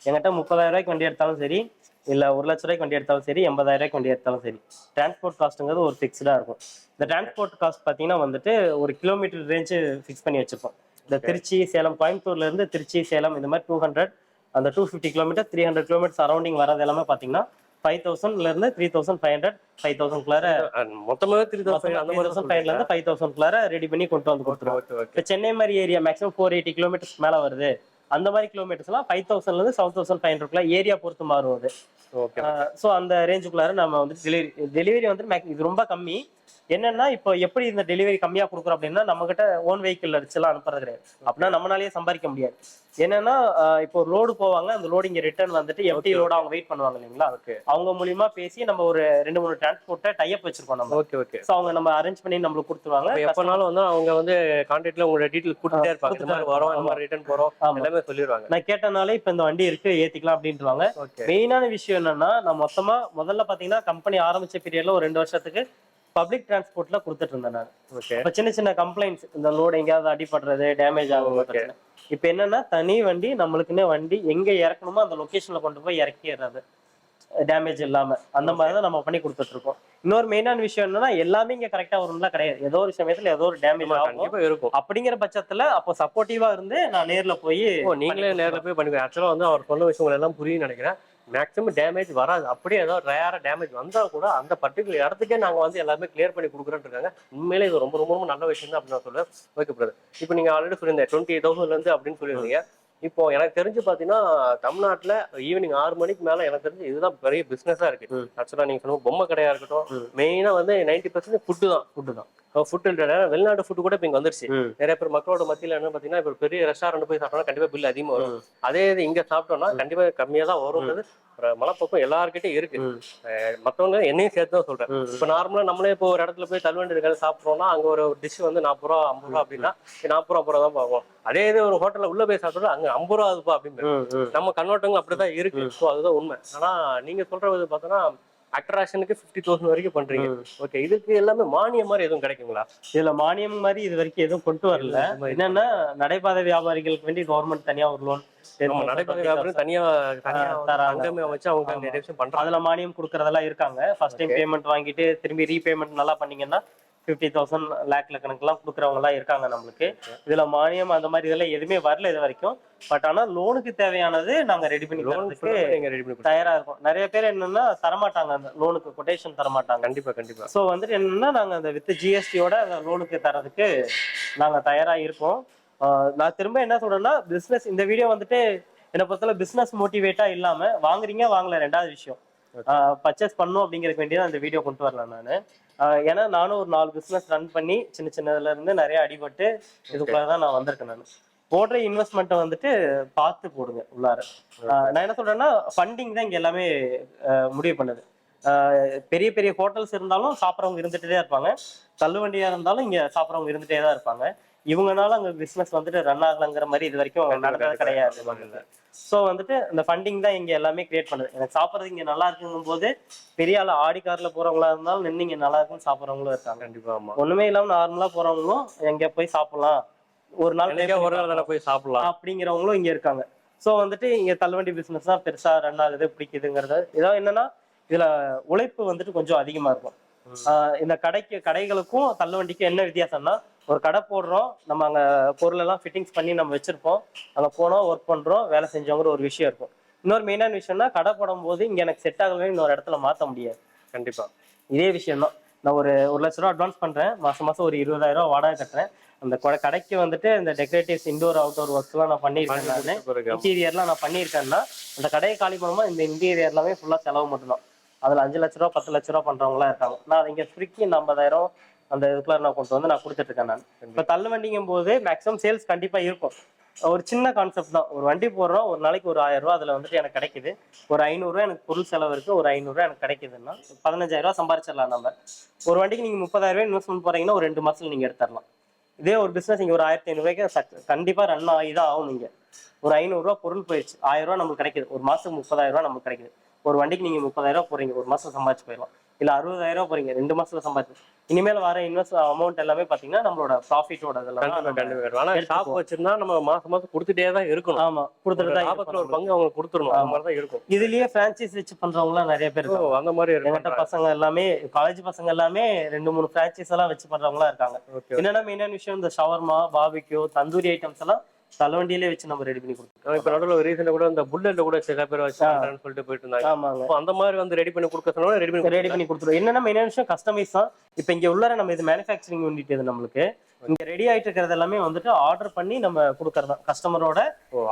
என்கிட்ட முப்பதாயிரம் ரூபாய்க்கு வண்டி எடுத்தாலும் சரி இல்லை ஒரு லட்ச ரூபாய்க்கு வண்டி எடுத்தாலும் சரி எண்பதாயிரம் ரூபாய்க்கு வண்டி எடுத்தாலும் சரி டிரான்ஸ்போர்ட் காஸ்ட்டுங்கிறது ஒரு ஃபிக்ஸ்டாக இருக்கும். இந்த டிரான்ஸ்போர்ட் காஸ்ட் பார்த்தீங்கன்னா வந்துட்டு ஒரு கிலோமீட்டர் ரேஞ்சு ஃபிக்ஸ் பண்ணி வச்சிருப்போம். இந்த திருச்சி சேலம் கோயம்புத்தூர்ல இருந்து திருச்சி சேலம் இந்த மாதிரி டூ ஹண்ட்ரட் அந்த two fifty kilometre three hundred kilometre surrounding வரது எல்லாமே பார்த்தீங்கன்னா ஃபைவ் தௌசண்ட்ல இருந்து three thousand five hundred five தௌசண்ட்குள்ளார மொத்தமாகவே த்ரீ தௌசண்ட் அந்த மாதிரி தௌசண்ட் ஃபைவ்ல இருந்து ஃபைவ் தௌசண்ட்குள்ளார ரெடி பண்ணி கொண்டு வந்து கொடுத்துருவோம். இப்போ சென்னை மாதிரி area maximum four eighty kilometres மேல வருது. அந்த மாதிரி கிலோமீட்டர்ஸ்லாம் ஃபைவ் தௌசண்ட்ல இருந்து செவன் தௌசண்ட் ஃபைவ் ஹண்ட்ரட்ல ஏரியா பொறுத்து மாறும் அது. ஓகே. ஸோ அந்த ரேஞ்சுக்குள்ளார நம்ம வந்து டெலிவரி டெலிவரி வந்து இது ரொம்ப கம்மி. என்னன்னா இப்போ எப்படி இந்த டெலிவரி கம்மியா கொடுக்குறோம் அப்படின்னா நம்ம கிட்ட ஓன் வெஹிக்கிள் அடிச்சுலாம் அனுப்புறது கிடையாது. அப்படின்னா நம்மளாலேயே சம்பாதிக்க முடியாது. என்னன்னா இப்போ லோடு போவாங்க அந்த லோடு இங்க ரிட்டர்ன் வந்துட்டு எம்டி லோடு அவங்க வெயிட் பண்ணுவாங்க இல்லைங்களா? அவங்க மூலியமா பேசி நம்ம ஒரு ரெண்டு மூணு டிரான்ஸ்போர்ட்டை டைப் வச்சிருக்கோம் நம்ம. ஓகே ஓகே ஸோ அவங்க நம்ம அரேஞ்ச் பண்ணி நம்மளுக்கு கொடுத்துருவாங்க. எப்பனாலும் வந்து அவங்க வந்து கான்டாக்ட்ல உங்களோட டீடைல் கொடுத்துட்டே இருப்பாங்க. இந்த மாதிரி வரோம் மாதிரி ரிட்டர்ன் போறோம். எல்லாமே சொல்லிடுவாங்க. நான் கேட்டனாலே இப்ப இந்த வண்டி இருக்கு ஏத்திக்கலாம் அப்படின்ட்டுருவாங்க ஓகே மெயினான விஷயம் என்னன்னா நான் மொத்தமா முதல்ல பாத்தீங்கன்னா கம்பெனி ஆரம்பிச்ச பீரியட்ல ஒரு ரெண்டு வருஷத்துக்கு பப்ளிக் டிரான்ஸ்போர்ட்ல கொடுத்துட்டு இருந்தேன் நான். இப்ப சின்ன சின்ன கம்ப்ளைண்ட்ஸ் இந்த லோடு எங்கேயாவது அடிபடுறது டேமேஜ் ஆகும். இப்ப என்னன்னா தனி வண்டி நம்மளுக்குன்னே வண்டி எங்க இறக்கணுமோ அந்த லொகேஷன்ல கொண்டு போய் இறக்கிடுறது. டேமேஜ் இல்லாம. அந்த மாதிரி தான் நம்ம பண்ணி கொடுத்துட்டு இருக்கோம் இன்னொரு மெயினான விஷயம் என்னன்னா எல்லாமே இங்க கரெக்டா வரும்லாம் கிடையாது. ஏதோ ஒரு சமயத்துல ஏதோ ஒரு டேமேஜ் ஆகும். இருக்கும். அப்படிங்கிற பட்சத்துல அப்போ சப்போர்ட்டிவா இருந்து நான் நேர்ல போய் நீங்களே நேர்ல போய் பண்ணுவீங்க ஆக்சுவலா வந்து அவர் சொன்ன விஷயங்கள் எல்லாம் புரியும் நினைக்கிறேன். மேக்ஸிமம் டேமேஜ் வராது. அப்படியே ஏதோ ரேரா டேமேஜ் வந்தா கூட அந்த பர்டிகுலர் இடத்துக்கே நாங்க வந்து எல்லாமே கிளியர் பண்ணி கொடுக்குறோம்னு இருக்காங்க. உண்மையிலே இது ரொம்ப ரொம்ப ரொம்ப நல்ல விஷயம் தான் அப்படின்னு நான் சொல்லுவேன் ஓகே பிரதர் இப்போ நீங்க ஆல்ரெடி சொல்லியிருந்தேன் டுவெண்ட்டி தௌசண்ட்ல இருந்து அப்படின்னு சொல்லியிருந்தீங்க. இப்போ எனக்கு தெரிஞ்சு பாத்தீங்கன்னா தமிழ்நாட்டுல ஈவினிங் ஆறு மணிக்கு மேல எனக்கு தெரிஞ்சு இதுதான் பெரிய பிசினஸா இருக்கு. ம். ஆக்சுவலா நீங்க சொன்ன பொம்மை கடையா இருக்கட்டும் ம். மெயினா வந்து நைன்டி பர்சன்ட் ஃபுட்டு தான். ஃபுட்டு தான். ஃபுட் வெளிநாட்டு ஃபுட்டு கூட இப்போ இங்க வந்துருச்சு. நிறைய பேர் மக்களோட மத்தியில என்ன பாத்தீங்கன்னா இப்போ பெரிய ரெஸ்டாரண்ட் போய் சாப்பிட்டோம்னா கண்டிப்பா பில் அதிகமா வரும். அதே இது இங்க சாப்பிட்டோம்னா கண்டிப்பா கம்மியா தான் வரும்ன்றது மனப்பக்கம் எல்லார்கிட்டயும் இருக்கு. ம். அஹ் மத்தவங்க என்னையும் சேர்த்து தான் சொல்றேன். இப்ப நார்மலா நம்மளே இப்போ ஒரு இடத்துல போய் தள்ளுவண்டி இருக்காது சாப்பிட்றோம்னா அங்க ஒரு டிஷ் வந்து நாற்பது ரூபா ஐம்பது ரூபா அப்படின்னா நாற்பது ரூபா தான் பார்ப்போம். அதே இது ஒரு ஹோட்டல்ல உள்ள போய் சாப்பிட்டோம்னா அங்க ஐம்பது ரூபா அதுப்பா அப்படின்னு. நம்ம கண்ணோட்டங்கள் அப்படிதான் இருக்கு. ஸோ அதுதான் உண்மை. ஆனா நீங்க சொல்றது பார்த்தோன்னா அட்ராக்ஷனுக்கு ஃபிஃப்டி தௌசண்ட் வரைக்கும் பண்றீங்க. ஓகே இதுக்கு எல்லாமே மானியம் மாதிரி எதுவும் கிடைக்குங்களா? இதுல மானியம் மாதிரி இது வரைக்கும் எதுவும் கொண்டு வரல. என்னன்னா நடைபாதை வியாபாரிகளுக்கு வேண்டி கவர்மெண்ட் தனியா ஒரு லோன் வியாபாரம் தனியா தனியா வச்சு அவங்க. நிறைய விஷயம் பண்றாங்க. அதுல மானியம் கொடுக்கறதெல்லாம் இருக்காங்க. ஃபர்ஸ்ட் டைம் பேமெண்ட் வாங்கிட்டு திரும்பி ரீபேமெண்ட் நல்லா பண்ணீங்கன்னா ஃபிஃப்டி தௌசண்ட் லேக்ல கணக்குலாம் கொடுக்குறவங்க எல்லாம் இருக்காங்க நம்மளுக்கு. இதுல மானியம் அந்த மாதிரி இதெல்லாம் எதுவுமே வரல இது வரைக்கும். பட் ஆனா லோனுக்கு தேவையானது நாங்க ரெடி பண்ணி லோன் தரதுக்கு ரெடி பண்ணி கொடுங்க. தயாரா இருக்கோம். நிறைய பேர் என்னன்னா தரமாட்டாங்க அந்த லோனுக்கு கொட்டேஷன் தரமாட்டாங்க. கண்டிப்பா கண்டிப்பா. ஸோ வந்துட்டு என்னன்னா நாங்க அந்த வித் ஜிஎஸ்டியோட அந்த லோனுக்கு தரதுக்கு நாங்க தயாரா இருக்கோம். ஆஹ் நான் திரும்ப என்ன சொல்றேன்னா பிசினஸ் இந்த வீடியோ வந்துட்டு என்னை பொறுத்தவரை பிசினஸ் மோட்டிவேட்டா இல்லாம வாங்குறீங்க வாங்கல ரெண்டாவது விஷயம். பர்ச்சேஸ் பண்ணும் அப்படிங்கிறதுக்கு வேண்டியதான் அந்த வீடியோ கொண்டு வரல நான். ஏன்னா நானும் ஒரு நாலு பிசினஸ் ரன் பண்ணி சின்ன சின்னதுல இருந்து நிறைய அடிபட்டு இதுக்குள்ள தான் நான் வந்திருக்கேன் நான். போடுற இன்வெஸ்ட்மெண்ட்டை வந்துட்டு பார்த்து போடுங்க உள்ளார. ஆஹ் நான் என்ன சொல்றேன்னா ஃபண்டிங் தான் இங்க எல்லாமே முடிவு பண்ணுது. ஆஹ் பெரிய பெரிய ஹோட்டல்ஸ் இருந்தாலும் சாப்பிட்றவங்க இருந்துட்டே தான் இருப்பாங்க. தள்ளுவண்டியா இருந்தாலும் இங்க சாப்பிட்றவங்க இருந்துட்டே தான் இருப்பாங்க. இவங்கனால அங்க பிசினஸ் வந்துட்டு ரன் ஆகலங்கிற மாதிரி இது வரைக்கும் நடந்தது கிடையாது. ஸோ வந்துட்டு இந்த ஃபண்டிங் தான் இங்க எல்லாமே கிரியேட் பண்ணுது. எனக்கு சாப்பிட்றது இங்க நல்லா இருக்குங்கும் போது பெரிய ஆள் ஆடி கார்ல போறவங்களா இருந்தாலும் நின்று இங்க நல்லா இருக்குன்னு சாப்பிட்றவங்களும் இருக்காங்க. கண்டிப்பா ஒண்ணுமே இல்லாம நார்மலா போறவங்களும் எங்க போய் சாப்பிடலாம். ஒரு நாள் ஒரு நாள் போய் சாப்பிடலாம். அப்படிங்கிறவங்களும் இங்க இருக்காங்க. சோ வந்துட்டு இங்க தள்ளுவண்டி பிசினஸ் தான் பெருசா ரன் ஆகுது பிடிக்குதுங்கிறது. இதோ என்னன்னா இதுல உழைப்பு வந்துட்டு கொஞ்சம் அதிகமா இருக்கும். இந்த கடைக்கு கடைகளுக்கும் தள்ளுவண்டிக்கும் என்ன வித்தியாசம்னா ஒரு கடை போடுறோம் நம்ம அங்க பொருள் எல்லாம் ஃபிட்டிங்ஸ் பண்ணி நம்ம வச்சிருப்போம். அங்க போனோம் ஒர்க் பண்றோம் வேலை செஞ்சோங்கிற ஒரு விஷயம் இருக்கும். இன்னொரு மெயினான விஷயம்னா கடை போடும் போது இங்க எனக்கு செட் ஆகலன்னு இன்னொரு இடத்துல மாத்த முடியாது. கண்டிப்பா. இதே விஷயம் தான் நான் ஒரு ஒரு லட்ச ரூபா அட்வான்ஸ் பண்றேன். மாசம் மாசம் ஒரு இருபதாயிரம் ரூபா வாடகை கட்டுறேன். அந்த கொடை- கடைக்கு வந்துட்டு இந்த டெக்கரேட்டிவ்ஸ் இன்டோர் அவுட்டோர் ஒர்க்ஸ் எல்லாம் நான் பண்ணியிருக்கேன் இன்டீரியர்லாம் நான். பண்ணியிருக்கேன்னா அந்த கடையை காலி பண்ணுமா இந்த இன்டீரியர் எல்லாமே ஃபுல்லா செலவு மட்டும்தான். அதுல அஞ்சு லட்ச ரூபா பத்து லட்ச ரூபா பண்றவங்களாம் இருக்காங்க. நான் இங்க ஃப்ரீக்கு இந்த ஐம்பதாயிரம் அந்த இதுக்குள்ள நான் கொண்டு வந்து நான் கொடுத்துட்டு இருக்கேன் நான். இப்போ தள்ளு வண்டிங்கும் போது மேக்ஸிமம் சேல்ஸ் கண்டிப்பாக இருக்கும். ஒரு சின்ன கான்செப்ட் தான். ஒரு வண்டி போடுறோம் ஒரு நாளைக்கு ஒரு ஆயிரம் ரூபா அதில் வந்துட்டு எனக்கு கிடைக்குது. ஒரு ஐநூறுரூவா எனக்கு பொருள் செலவு இருக்குது ஒரு ஐநூறுரூவா எனக்கு கிடைக்குதுன்னா பதினஞ்சாயிரம் ரூபா சம்பாரிச்சிடலாம் நம்ம. ஒரு வண்டிக்கு நீங்கள் முப்பதாயிரரூவா இன்வெஸ்ட்மெண்ட் போகிறீங்கன்னா ஒரு ரெண்டு மாதத்தில் நீங்கள் எடுத்துடலாம். இதே ஒரு பிஸ்னஸ் நீங்கள் ஒரு ஆயிரத்தி ஐநூறுபாய்க்கு கண்டிப்பாக ரன் ஆகி தான் ஆகும் நீங்கள் ஒரு ஐநூறுரூவா பொருள் போயிடுச்சு. ஆயிரம் ரூபா நமக்கு கிடைக்குது. ஒரு மாதத்துக்கு முப்பதாயிரம் ரூபா நமக்கு கிடைக்குது. ஒரு வண்டிக்கு நீங்கள் முப்பதாயிரரூவா போகிறீங்க ஒரு மாதம் சம்பாதிச்சு போயிடலாம். இல்ல அறுபதாயிரம் ரூபா போறீங்க. ரெண்டு மாசத்துல சம்பாதிச்சு இனிமேல் வர இன்வெஸ்ட் அமௌண்ட் எல்லாமே பாத்தீங்கன்னா நம்மளோட ப்ராஃபிட்டோட இதெல்லாம் ஆனா ஷாப். வச்சிருந்தா நம்ம மாசம் மாசம் கொடுத்துட்டே தான் இருக்கணும். ஆமா கொடுத்துட்டு தான் லாபத்துல ஒரு. பங்கு அவங்க கொடுத்துடணும். அந்த. மாதிரி தான் இருக்கும். இதுலயே பிரான்ச்சைஸ் வச்சு பண்றவங்க நிறைய பேர் அந்த மாதிரி என்கிட்ட இருக்கு பசங்க எல்லாமே காலேஜ் பசங்க எல்லாமே ரெண்டு மூணு பிரான்ச்சைஸ் எல்லாம் வச்சு பண்றவங்களா இருக்காங்க. என்னன்னா மெயினான விஷயம் இந்த ஷவர்மா பாபிக்யூ தந்தூரி ஐட்டம்ஸ் எல்லாம் தள்ளுவண்டியிலே வச்சு நம்ம ரெடி பண்ணி கொடுத்துருக்கோம் இப்ப நடுவில் ரீசெண்டா கூட இந்த புல்லட்ல கூட சில பேர் வச்சு சொல்லிட்டு போயிட்டு இருந்தாங்க. ஆமாங்க. அந்த மாதிரி வந்து ரெடி பண்ணி கொடுக்க சொன்னா ரெடி பண்ணி ரெடி பண்ணி கொடுத்துருவோம். என்னன்னா மெயினான விஷயம்? கஸ்டமைஸ் தான். இப்போ இங்க உள்ளார நம்ம இது மேனுஃபேக்சரிங் யூனிட் இது நம்மளுக்கு. இங்க ரெடி ஆயிட்டு இருக்கிறது எல்லாமே வந்துட்டு ஆர்டர் பண்ணி நம்ம கொடுக்கறது கஸ்டமரோட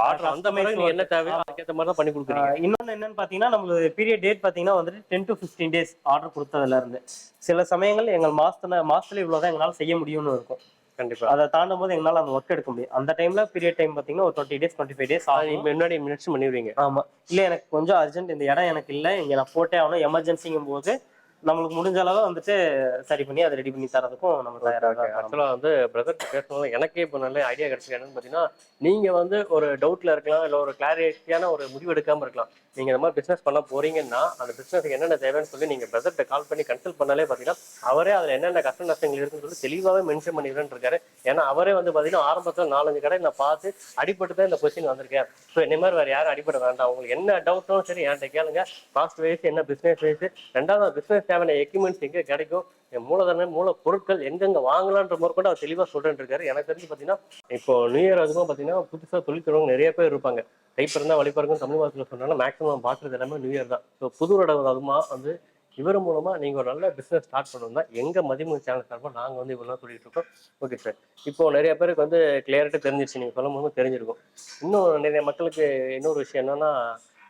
ஆர்டர் அந்த மாதிரி என்ன தேவையோ அதுக்கேற்ற மாதிரி தான் பண்ணி கொடுக்குறீங்க. இன்னொன்னு என்னன்னு பாத்தீங்கன்னா நம்மளுக்கு பீரியட் டேட் பாத்தீங்கன்னா வந்துட்டு ten to fifteen days order கொடுத்ததுல இருந்து. சில சமயங்கள் எங்கள் மாசத்துல மாசத்துல இவ்வளவுதான் எங்களால செய்ய முடியும்னு இருக்கும். கண்டிப்பா. அதை தாண்டும் போது எங்களால அந்த ஒர்க் எடுக்க முடியும். அந்த டைம்ல பீரியட் டைம் பாத்தீங்கன்னா ஒரு twenty days twenty five days ஆகும். முன்னாடி மினிட்ஸ் பண்ணிடுவீங்க. ஆமா. இல்ல எனக்கு கொஞ்சம் அர்ஜென்ட் இந்த இடம் எனக்கு இல்ல இங்க நான் போட்டே ஆகணும். எமர்ஜென்சிங்கும் போது நம்மளுக்கு முடிஞ்ச அளவு வந்துட்டு சரி பண்ணி அதை ரெடி பண்ணி தரதுக்கும் நம்ம தயாராக தான் இருக்கோம். ஆக்சுவலா வந்து பிரதர் பேசணும் எனக்கே இப்போ நல்ல ஐடியா கிடைச்சது என்னன்னு பாத்தீங்கன்னா நீங்க வந்து ஒரு டவுட்ல இருக்கலாம் இல்ல ஒரு கிளாரிட்டியான ஒரு முடிவு எடுக்காம இருக்கலாம். நீங்க இந்த மாதிரி பிசினஸ் பண்ண போறீங்கன்னா அந்த பிசினஸ் என்னென்ன தேவைன்னு சொல்லி நீங்க பிரதர்கிட்ட கால் பண்ணி கன்சல்ட் பண்ணாலே பாத்தீங்கன்னா அவரே அதுல என்னென்ன கஷ்ட நஷ்டங்கள் இருக்குன்னு சொல்லி தெளிவாவே மென்ஷன் பண்ணிடுறேன்னு இருக்காரு. ஏன்னா அவரே வந்து பாத்தீங்கன்னா ஆரம்பத்துல நாலஞ்சு கடை நான் பார்த்து அடிபட்டு தான் இந்த கொஸ்டின் வந்திருக்கேன் ஸோ இந்த மாதிரி வேற யாரும் அடிபட வேண்டாம். உங்களுக்கு என்ன டவுட்டும் சரி என்கிட்ட கேளுங்க. காஸ்ட் வைஸ் என்ன பிசினஸ் வைஸ் ரெண்டாவது பிசினஸ் தேவையான எக்யூப்மெண்ட்ஸ் எங்கே கிடைக்கும்? என் மூலதன மூல பொருட்கள் எங்கெங்கே வாங்கலான்ற முறை கூட அவர் தெளிவாக சொல்கிறேன் இருக்காரு. எனக்கு தெரிஞ்சு பார்த்தீங்கன்னா இப்போ நியூ இயர் அதுக்கும் பார்த்தீங்கன்னா புதுசாக தொழில் தொடங்க நிறைய பேர் இருப்பாங்க. தைப்பிறந்தா வழிபிறக்கும் தமிழ் மாதத்துல சொன்னாலும் மேக்ஸிமம் பார்க்குறது எல்லாமே நியூ இயர் தான். ஸோ புது வருடம் அதுமா வந்து இவர் மூலமா நீங்க ஒரு நல்ல பிசினஸ் ஸ்டார்ட் பண்ணணும் தான் எங்க மதிமுக சேனல் சார்பாக நாங்க வந்து இவ்வளோ சொல்லிட்டு இருக்கோம். ஓகே சார் இப்போ நிறைய பேருக்கு வந்து கிளியரிட்டி தெரிஞ்சிருச்சு. நீங்க சொல்லும் போது தெரிஞ்சிருக்கும். இன்னும் நிறைய மக்களுக்கு இன்னொரு விஷயம் என்னன்னா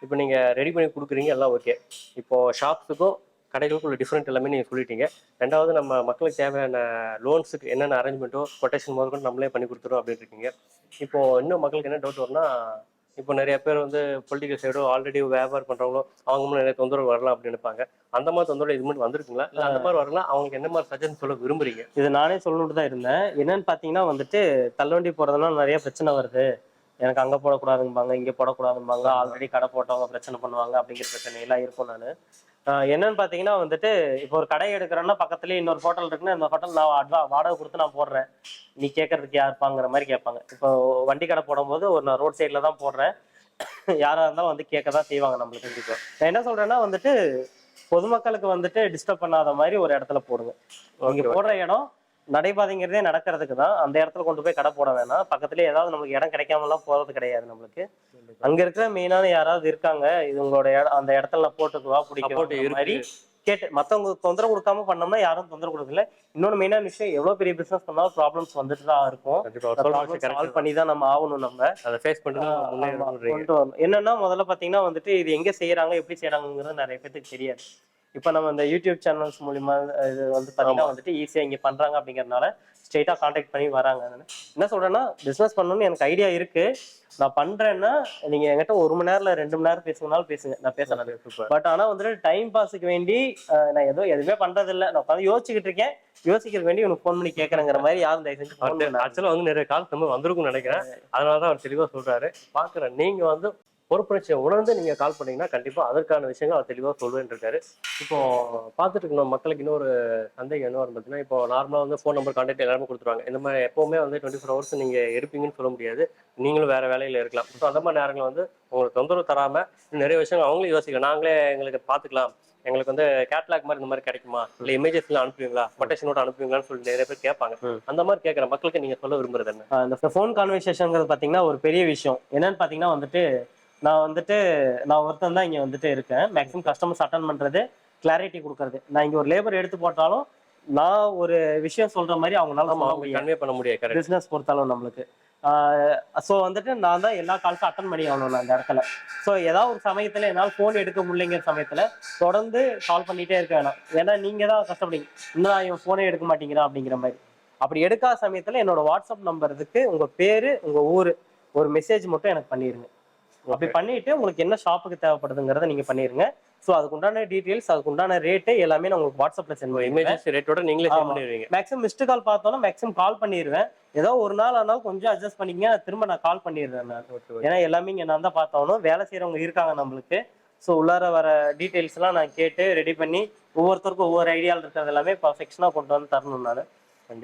இப்போ நீங்கள் ரெடி பண்ணி கொடுக்குறீங்க எல்லாம் ஓகே இப்போ ஷாப்ஸுக்கும் கடைகளுக்கு உள்ள டிஃப்ரெண்ட் எல்லாமே நீங்க சொல்லிட்டீங்க. ரெண்டாவது நம்ம மக்களுக்கு தேவையான லோன்ஸுக்கு என்னென்ன அரேஞ்ச்மெண்ட்டோ கொட்டேஷன் முதல்கொண்டு நம்மளே பண்ணி கொடுத்துரும் அப்படின்னு இருக்கீங்க. இப்போ இன்னும் மக்களுக்கு என்ன டவுட் வரும்னா இப்போ நிறைய பேர் வந்து பொலிட்டிக்கல் சைடோ ஆல்ரெடி வியாபாரம் பண்ணுறவங்களோ அவங்க நிறைய தொந்தரவு வரலாம் அப்படின்னு நினைப்பாங்க. அந்த மாதிரி தொந்தரவு இது மட்டும் வந்திருக்குங்களா? இல்லை அந்த மாதிரி வரலாம் அவங்களுக்கு என்ன மாதிரி சஜன் சொல்ல விரும்புறீங்க? இது நானே சொல்லணுட்டு தான் இருந்தேன். என்னன்னு பாத்தீங்கன்னா வந்துட்டு தள்ளுவண்டி போறதுனால நிறைய பிரச்சனை வருது. எனக்கு அங்க போடக்கூடாதும்பாங்க இங்க போடக்கூடாதும்பாங்க ஆல்ரெடி கடை போட்டவங்க பிரச்சனை பண்ணுவாங்க அப்படிங்கிற பிரச்சனை எல்லாம் இருக்கும் நான். என்னன்னு பாத்தீங்கன்னா வந்துட்டு இப்போ ஒரு கடை எடுக்கிறேன்னா பக்கத்துலயே இன்னொரு ஹோட்டல் இருக்குன்னா இந்த ஹோட்டல் நான் அட்வா வாடகை கொடுத்து நான் போடுறேன். நீ கேட்கறதுக்கு யாருப்பாங்கிற மாதிரி கேட்பாங்க. இப்போ வண்டி கடை போடும்போது ஒரு நான் ரோட் சைட்ல தான் போடுறேன். யாரா இருந்தாலும் வந்து கேட்க தான் செய்வாங்க நம்மளுக்கு கண்டிப்பா. நான் என்ன சொல்றேன்னா வந்துட்டு பொதுமக்களுக்கு வந்துட்டு டிஸ்டர்ப் பண்ணாத மாதிரி ஒரு இடத்துல போடுங்க. நீங்க Okay, போடுற இடம் நடைபாதைங்கிறதே நடக்கிறதுக்கு தான். அந்த இடத்துல கொண்டு போய் கடை போட வேணாம். பக்கத்துலயே ஏதாவது நமக்கு இடம் கிடைக்காமலாம் போறது கிடையாது நம்மளுக்கு. அங்க இருக்கிற மெயினான யாராவது இருக்காங்க இது உங்களோட இடம் அந்த இடத்துல நான் போட்டுக்குவா பிடிக்கும். மாதிரி கேட்டு மத்தவங்க தொந்தரவு கொடுக்காம பண்ணோம்னா யாரும் தொந்தரவு கொடுக்கல. இன்னொன்னு மெயினான விஷயம் எவ்வளவு பெரிய பிசினஸ் பண்ணாலும் ப்ராப்ளம்ஸ் வந்துட்டு தான் இருக்கும். சால்வ் பண்ணி தான் நம்ம ஆகணும் நம்ம. அதை ஃபேஸ் பண்ணிட்டு கொண்டு வரணும். என்னன்னா முதல்ல பாத்தீங்கன்னா வந்துட்டு இது எங்க செய்யறாங்க எப்படி செய்யறாங்கிறது நிறைய பேருக்கு தெரியாது. இப்ப நம்ம இந்த யூடியூப் சேனல்ஸ் மூலியமா இது வந்து பாத்தீங்கன்னா வந்துட்டு ஈஸியா இங்க பண்றாங்க அப்படிங்கறதுனால ஸ்ட்ரெயிட்டா காண்டாக்ட் பண்ணி வராங்க. என்ன சொல்றேன்னா பிசினஸ் பண்ணணும்னு எனக்கு ஐடியா இருக்கு. நான் பண்றேன்னா நீங்க என்கிட்ட ஒரு மணி நேரம்ல ரெண்டு மணி நேரம் பேசுனாலும் பேசுங்க. நான் பேசுறேன். பட் ஆனா வந்துட்டு டைம் பாஸுக்கு வேண்டி நான் எதுவும் எதுவுமே பண்றது இல்ல நான் உட்காந்து யோசிச்சுக்கிட்டு இருக்கேன். யோசிக்கிறதுக்கு வேண்டி உனக்கு ஃபோன் பண்ணி கேட்கறேங்கிற மாதிரி யாரும் தயவு செஞ்சு phone பண்ணாதீங்க. ஆக்சுவலா வந்து நிறைய கால் நம்ம வந்திருக்கும்னு நினைக்கிறேன். அதனாலதான் அவர் தெளிவா சொல்றாரு. பாக்குறேன். நீங்க வந்து பொறுப்புணர்ச்சியை உணர்ந்து நீங்க கால் பண்ணீங்கன்னா கண்டிப்பா அதற்கான விஷயங்கள் அவர் தெளிவா சொல்லுவேன் இருக்காரு இப்போ பார்த்துட்டு இருக்கணும் மக்களுக்கு இன்னொரு சந்தேகம் என்ன வரும் பார்த்தீங்கன்னா இப்போ நார்மலா வந்து ஃபோன் நம்பர் கான்டாக்ட் எல்லாருமே கொடுத்துருவாங்க. இந்த மாதிரி எப்பவுமே வந்து டுவெண்ட்டி ஃபோர் ஹவர்ஸ் நீங்க இருப்பீங்கன்னு சொல்ல முடியாது. நீங்களும் வேற வேலையில இருக்கலாம். ஸோ அந்த மாதிரி நேரங்கள் வந்து உங்களுக்கு தொந்தரவு தராம நிறைய விஷயங்கள் அவங்களும் யோசிக்கலாம். நாங்களே எங்களுக்கு பார்த்துக்கலாம். எங்களுக்கு வந்து கேட்லாக் மாதிரி இந்த மாதிரி கிடைக்குமா? இல்ல இமேஜஸ் எல்லாம் அனுப்புவீங்களா? கொட்டேஷனோட அனுப்புவீங்களான்னு சொல்லி நிறைய பேர் கேட்பாங்க. அந்த மாதிரி கேட்குற மக்களுக்கு நீங்க சொல்ல விரும்புறது என்ன? இந்த ஃபோன் கான்வர்சேஷன்ங்கிறது பார்த்தீங்கன்னா ஒரு பெரிய விஷயம். என்னன்னு பார்த்தீங்கன்னா வந்துட்டு நான் வந்துட்டு நான் ஒருத்தன் தான் இங்கே வந்துட்டு இருக்கேன். மேக்ஸிமம் கஸ்டமர்ஸ் அட்டன் பண்ணுறது கிளாரிட்டி கொடுக்கறது. நான் இங்கே ஒரு லேபர் எடுத்து போட்டாலும் நான் ஒரு விஷயம் சொல்ற மாதிரி அவங்களால கன்வே பண்ண முடியாது பிஸ்னஸ் பொறுத்தாலும் நம்மளுக்கு. ஸோ வந்துட்டு நான் தான் எல்லா கால்ஸும் அட்டன் பண்ணி ஆகணும் நான் அந்த இடத்துல. ஸோ ஏதாவது ஒரு சமயத்தில் என்னால் ஃபோன் எடுக்க முடியலைங்கிற சமயத்தில் தொடர்ந்து கால் பண்ணிட்டே இருக்க வேணாம். ஏன்னா நீங்கள் தான் கஷ்டப்படுங்க இன்னும் இவன் ஃபோனே எடுக்க மாட்டேங்கிறான் அப்படிங்கிற மாதிரி. அப்படி எடுக்காத சமயத்தில் என்னோட வாட்ஸ்அப் நம்பருக்கு உங்கள் பேர் உங்கள் ஊர் ஒரு மெசேஜ் மட்டும் எனக்கு பண்ணிடுங்க அப்படி பண்ணிட்டு உங்களுக்கு என்ன ஷாப்புக்கு தேவைப்படுதுங்கிறத நீங்கள் பண்ணிடுங்க ஸோ அதுக்கு உண்டான டீட்டெயில்ஸ் அதுக்கு உண்டான ரேட்டு எல்லாமே நான் உங்களுக்கு வாட்ஸ்அப்பில் சென்ட் பண்ணுவேன் ரேட்டோட நீங்களே பண்ணிடுவீங்க. மேக்ஸிமம் மிஸ்டு கால் பார்த்தோன்னா மேக்ஸிமம் கால் பண்ணிடுவேன். ஏதோ ஒரு நாள் ஆனாலும் கொஞ்சம் அட்ஜஸ்ட் பண்ணிக்கங்க நான் திரும்ப நான் கால் பண்ணிடுறேன் நான். ஏன்னா எல்லாமே இங்கே நான் தான் பார்த்தாகணும். வேலை செய்கிறவங்க இருக்காங்க நம்மளுக்கு. ஸோ உள்ளார வர டீட்டெயில்ஸ் எல்லாம் நான் கேட்டு ரெடி பண்ணி ஒவ்வொருத்தருக்கும் ஒவ்வொரு ஐடியாவில் இருக்கிறது எல்லாமே பர்ஃபெக்ஷனாக கொண்டு வந்து தரணும் நான்.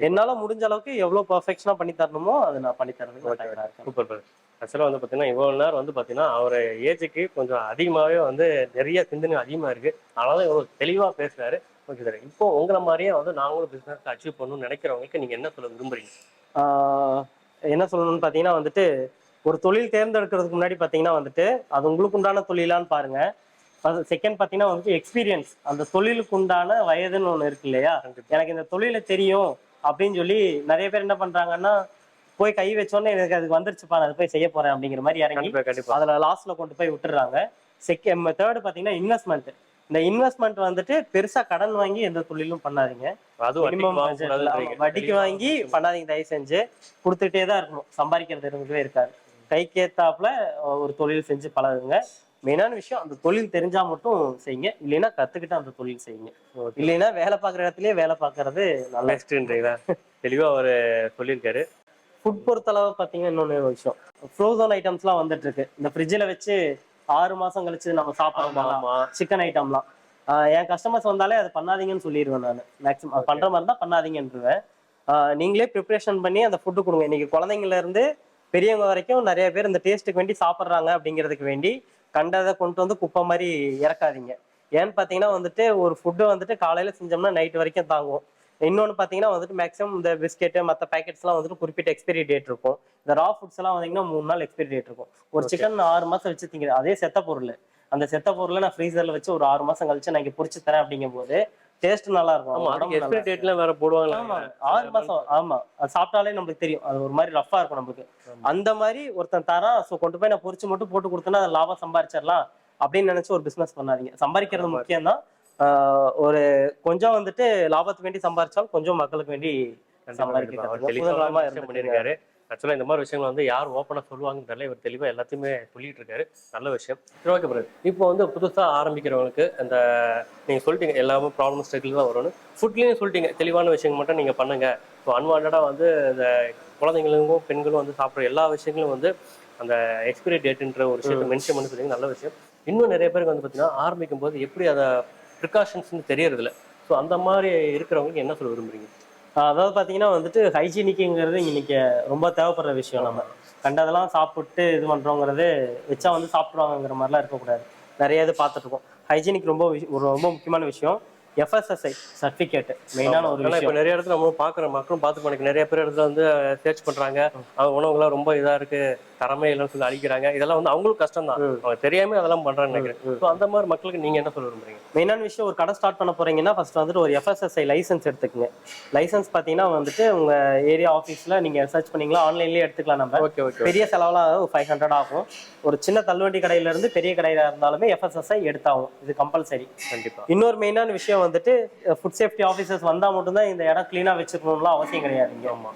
என்னால முடிஞ்ச அளவுக்கு எவ்வளவு பர்ஃபெக்ஷனா பண்ணி தரணுமோ அதை நான் பண்ணி தரதுக்கு சூப்பர் ஆக்சுவலாக வந்து பார்த்தீங்கன்னா இவ்வளோ நேரம் வந்து பார்த்தீங்கன்னா அவர் ஏஜுக்கு கொஞ்சம் அதிகமாகவே வந்து நிறைய சிந்தனை அதிகமாக இருக்கு. அதனால தான் இவ்வளோ தெளிவாக பேசுறாரு. ஓகே சார் இப்போ உங்களை மாதிரியே வந்து நாங்களும் பிஸ்னஸ் அச்சீவ் பண்ணணும்னு நினைக்கிறவங்களுக்கு நீங்கள் என்ன சொல்ல விரும்புறீங்க? என்ன சொல்லணும்னு பாத்தீங்கன்னா வந்துட்டு ஒரு தொழில் தேர்ந்தெடுக்கிறதுக்கு முன்னாடி பாத்தீங்கன்னா வந்துட்டு அது உங்களுக்கு உண்டான தொழிலான்னு பாருங்க. செகண்ட் பாத்தீங்கன்னா வந்துட்டு எக்ஸ்பீரியன்ஸ் அந்த தொழிலுக்கு உண்டான வயதுன்னு ஒண்ணு இருக்கு இல்லையா? எனக்கு இந்த தொழில தெரியும் அப்படின்னு சொல்லி நிறைய பேர் என்ன பண்றாங்கன்னா போய் கை வச்சோன்னே எனக்கு அதுக்கு வந்துருச்சுப்பா நான் அதை போய் செய்ய போறேன் அப்படிங்கிற மாதிரி இறங்கி அதுல லாஸ்ட்ல கொண்டு போய் விட்டுறாங்க செகண்ட் தேர்ட் பாத்தீங்கன்னா இன்வெஸ்ட்மெண்ட் இந்த இன்வெஸ்ட்மெண்ட் வந்துட்டு பெருசா கடன் வாங்கி எந்த தொழிலும் பண்ணாதீங்க. வட்டிக்கு வாங்கி பண்ணாதீங்க தயவு செஞ்சு கொடுத்துட்டே தான் இருக்கணும். சம்பாதிக்கிறது இருக்கவே இருக்காது. கைக்கேத்தாப்புல ஒரு தொழில் செஞ்சு பழகுங்க. மெயினான விஷயம் அந்த தொழில் தெரிஞ்சா மட்டும் செய்யுங்க. இல்லைன்னா கத்துக்கிட்டு அந்த தொழில் செய்யுங்க. இல்லைன்னா வேலை பார்க்குற இடத்துலயே வேலை பார்க்கறது நல்ல தெளிவா அவரு சொல்லியிருக்காரு. ஃபுட் பொறுத்தளவு பார்த்தீங்கன்னா இன்னொன்று ஒரு விஷயம். ஃப்ரோசன் ஐட்டம்ஸ்லாம் வந்துட்டு இருக்கு இந்த ஃப்ரிட்ஜில் வச்சு ஆறு மாசம் கழிச்சு நம்ம ஆமா. சிக்கன் ஐட்டம்லாம் என் கஸ்டமர்ஸ் வந்தாலே அது பண்ணாதீங்கன்னு சொல்லிடுவேன் நான். மேக்ஸிமம் அது பண்ற மாதிரி தான் பண்ணாதீங்கன்றுவேன். நீங்களே ப்ரிப்பரேஷன் பண்ணி அந்த ஃபுட்டு கொடுங்க. இன்னைக்கு குழந்தைங்கள்ல இருந்து பெரியவங்க வரைக்கும் நிறைய பேர் இந்த டேஸ்ட்டுக்கு வேண்டி சாப்பிட்றாங்க அப்படிங்கிறதுக்கு வேண்டி கண்டதை கொண்டு வந்து குப்பை மாதிரி இறக்காதீங்க. ஏன்னு பார்த்தீங்கன்னா வந்துட்டு ஒரு ஃபுட்டு வந்துட்டு காலையில செஞ்சோம்னா நைட் வரைக்கும் தாங்கும். இன்னொன்று பார்த்தீங்கன்னா வந்துட்டு மேக்ஸிமம் இந்த பிஸ்கெட்டு மற்ற பேக்கெட்ஸ்லாம் வந்துட்டு குறிப்பிட்ட எக்ஸ்பைரி டேட் இருக்கும். இந்த ரா ஃபுட்ஸ் எல்லாம் வந்தீங்கன்னா மூணு நாள் எக்ஸ்பைரி டேட் இருக்கும். ஒரு சிக்கன் ஆறு மாசம் வச்சு திங்க அதே செத்த பொருள். அந்த செத்த பொருளை நான் ஃப்ரீசர்ல வச்சு ஒரு ஆறு மாசம் கழிச்சு நான் இங்க பொரிச்சு தரேன் அப்படிங்கும் போது டேஸ்ட் நல்லா இருக்கும். எக்ஸ்பிரி டேட்லாம் வேற போடுவாங்களா. ஆமா ஆறு மாசம் ஆமா. அது சாப்பிட்டாலே நம்மளுக்கு தெரியும். அது ஒரு மாதிரி ரஃபா இருக்கும் நமக்கு அந்த மாதிரி ஒருத்தன் தரான் ஸோ கொண்டு போய் நான் பொரிச்சு மட்டும் போட்டு கொடுத்தேன்னா அது லாபம் சம்பாரிச்சிடலாம் அப்படின்னு நினைச்சு ஒரு பிசினஸ் பண்ணாதீங்க. சம்பாதிக்கிறது ஆமா. முக்கியம் தான் ஒரு கொஞ்சம் வந்துட்டு லாபத்துக்கு வேண்டி சம்பாரிச்சாலும் கொஞ்சம் மக்களுக்கு வேண்டி சம்பாதிக்க அவர் கத்துக்கணும். தெளிவான உதாரணமா விஷயம் இருந்துட்டு பண்ணியிருக்காரு. ஆக்சுவலா இந்த மாதிரி விஷயங்கள் வந்து யார் ஓப்பனா சொல்லுவாங்கன்னு தெரியல. இவர் தெளிவா எல்லாத்தையுமே சொல்லிட்டு இருக்காரு. நல்ல விஷயம். சரி ஓகே பிரதர் இப்போ வந்து புதுசா ஆரம்பிக்கிறவங்களுக்கு அந்த நீங்க சொல்லிட்டீங்க எல்லாமே ப்ராப்ளம் ஸ்ட்ரகிள் தான் வரும்னு. ஃபுட்லயும் சொல்லிட்டீங்க. தெளிவான விஷயங்கள் மட்டும் நீங்க பண்ணுங்க. ஸோ அன்வான்டா வந்து இந்த குழந்தைங்களுக்கும் பெண்களும் வந்து சாப்பிட்ற எல்லா விஷயங்களும் வந்து அந்த எக்ஸ்பிரி டேட்ன்ற ஒரு விஷயத்தை மென்ஷன் பண்ணி சொல்லிங்க நல்ல விஷயம். இன்னும் நிறைய பேருக்கு வந்து பார்த்தீங்கன்னா ஆரம்பிக்கும் போது எப்படி அதை ப்ரிகாஷன்ஸ்னு தெரியறதில்ல. ஸோ அந்த மாதிரி இருக்கிறவங்களுக்கு என்ன சொல்ல விரும்புறீங்க? அதாவது பார்த்தீங்கன்னா வந்துட்டு ஹைஜீனிக்குங்கிறது இன்னைக்கு ரொம்ப தேவைப்படுற விஷயம் நம்ம. கண்டதெல்லாம் சாப்பிட்டு இது பண்ணுறோங்கிறது வச்சா வந்து சாப்பிடுவாங்கங்கிற மாதிரிலாம் இருக்கக்கூடாது. நிறைய இது பார்த்துட்ருக்கோம் ஹைஜீனிக் ரொம்ப ஒரு ரொம்ப முக்கியமான விஷயம். எஃப்எஸ்எஸ்ஐ சர்டிஃபிகேட் மெயினான ஒரு விஷயம். இப்ப நிறைய இடத்துல நம்ம பாக்குற மக்களும் பார்த்து பண்ணிக்க நிறைய பேர் இடத்துல வந்து சர்ச் பண்றாங்க. அவங்க உணவுகள்லாம் ரொம்ப இதா இருக்கு. தரமே இல்லைன்னு சொல்லி அழிக்கிறாங்க இதெல்லாம் வந்து அவங்களுக்கு கஷ்டம் தான். அவங்க தெரியாம அதெல்லாம் பண்றான்னு நினைக்கிறேன். ஸோ அந்த மாதிரி மக்களுக்கு நீங்க என்ன சொல்ல விரும்புறீங்க? மெயினான விஷயம் ஒரு கடை ஸ்டார்ட் பண்ண போறீங்கன்னா ஃபர்ஸ்ட் வந்துட்டு ஒரு எஃப்எஸ்எஸ்ஐ லைசன்ஸ் எடுத்துக்கங்க. லைசன்ஸ் பார்த்தீங்கன்னா வந்துட்டு உங்க ஏரியா ஆஃபீஸ்ல நீங்க சர்ச் பண்ணீங்களா ஆன்லைன்லயே எடுத்துக்கலாம் நம்ம. ஓகே ஓகே பெரிய செலவெல்லாம் ஒரு ஃபைவ் ஹண்ட்ரட் ஆகும். ஒரு சின்ன தள்ளுவண்டி கடையில இருந்து பெரிய கடையில இருந்தாலுமே எஃப்எஸ்எஸ்ஐ எடுத்தாகும் இது கம்பல்சரி கண்டிப்பா. இன்னொரு மெயினான விஷயம் வந்துட்டு ஃபுட் சேஃப்டி ஆஃபீஸர்ஸ் வந்தா மட்டும்தான் இந்த இடம் க்ளீனா வச்சிருக்கணும்லாம் அவசியம் கிடையாதுங்க ஆமா.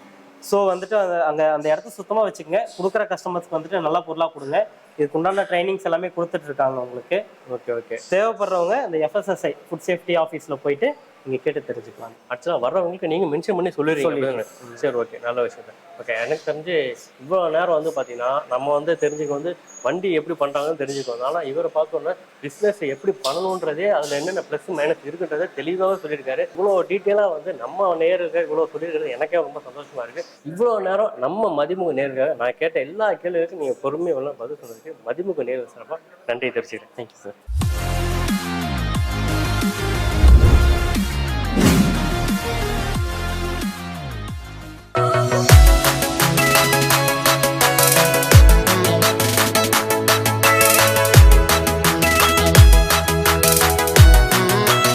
ஸோ வந்துட்டு அந்த அங்க அந்த இடத்த சுத்தமா வச்சுக்கங்க. கொடுக்குற கஸ்டமர்ஸ்க்கு வந்துட்டு நல்ல பொருளா கொடுங்க. இதுக்கு உண்டான ட்ரைனிங்ஸ் எல்லாமே கொடுத்துட்டு இருக்காங்க உங்களுக்கு. Okay okay. தேவைப்படுறவங்க இந்த எஃப்எஸ்எஸ்ஐ ஃபுட் சேஃப்டி ஆஃபீஸ்ல போயிட்டு நீங்க கேட்டு தெரிஞ்சுக்கலாம். ஆக்சுவலாக வர்றவங்களுக்கு நீங்க மென்ஷன் பண்ணி சொல்லிடுறீங்க? சரி ஓகே நல்ல விஷயம் ஓகே எனக்கு தெரிஞ்சு இவ்வளோ நேரம் வந்து பார்த்தீங்கன்னா நம்ம வந்து தெரிஞ்சுக்க வந்து வண்டி எப்படி பண்றாங்கன்னு தெரிஞ்சுக்கணும் ஆனால் இவரை பார்த்தோன்னா பிஸ்னஸ் எப்படி பண்ணணுன்றதே அதில் என்னென்ன ப்ளஸ் மைனஸ் இருக்குன்றதை தெளிவாக சொல்லியிருக்காரு. இவ்வளோ டீட்டெயிலாக வந்து நம்ம நேருக்கு இவ்வளோ சொல்லியிருக்கிறது எனக்கே ரொம்ப சந்தோஷமா இருக்கு. இவ்வளோ நேரம் நம்ம மதிமுக நேருக்காக நான் கேட்ட எல்லா கேள்விகளுக்கும் நீங்கள் பொறுமையாக பதில் சொன்னதுக்கு மதிமுக நேர்கள் சார்பாக நன்றி தெரிவிச்சுக்கிறேன். Thank you sir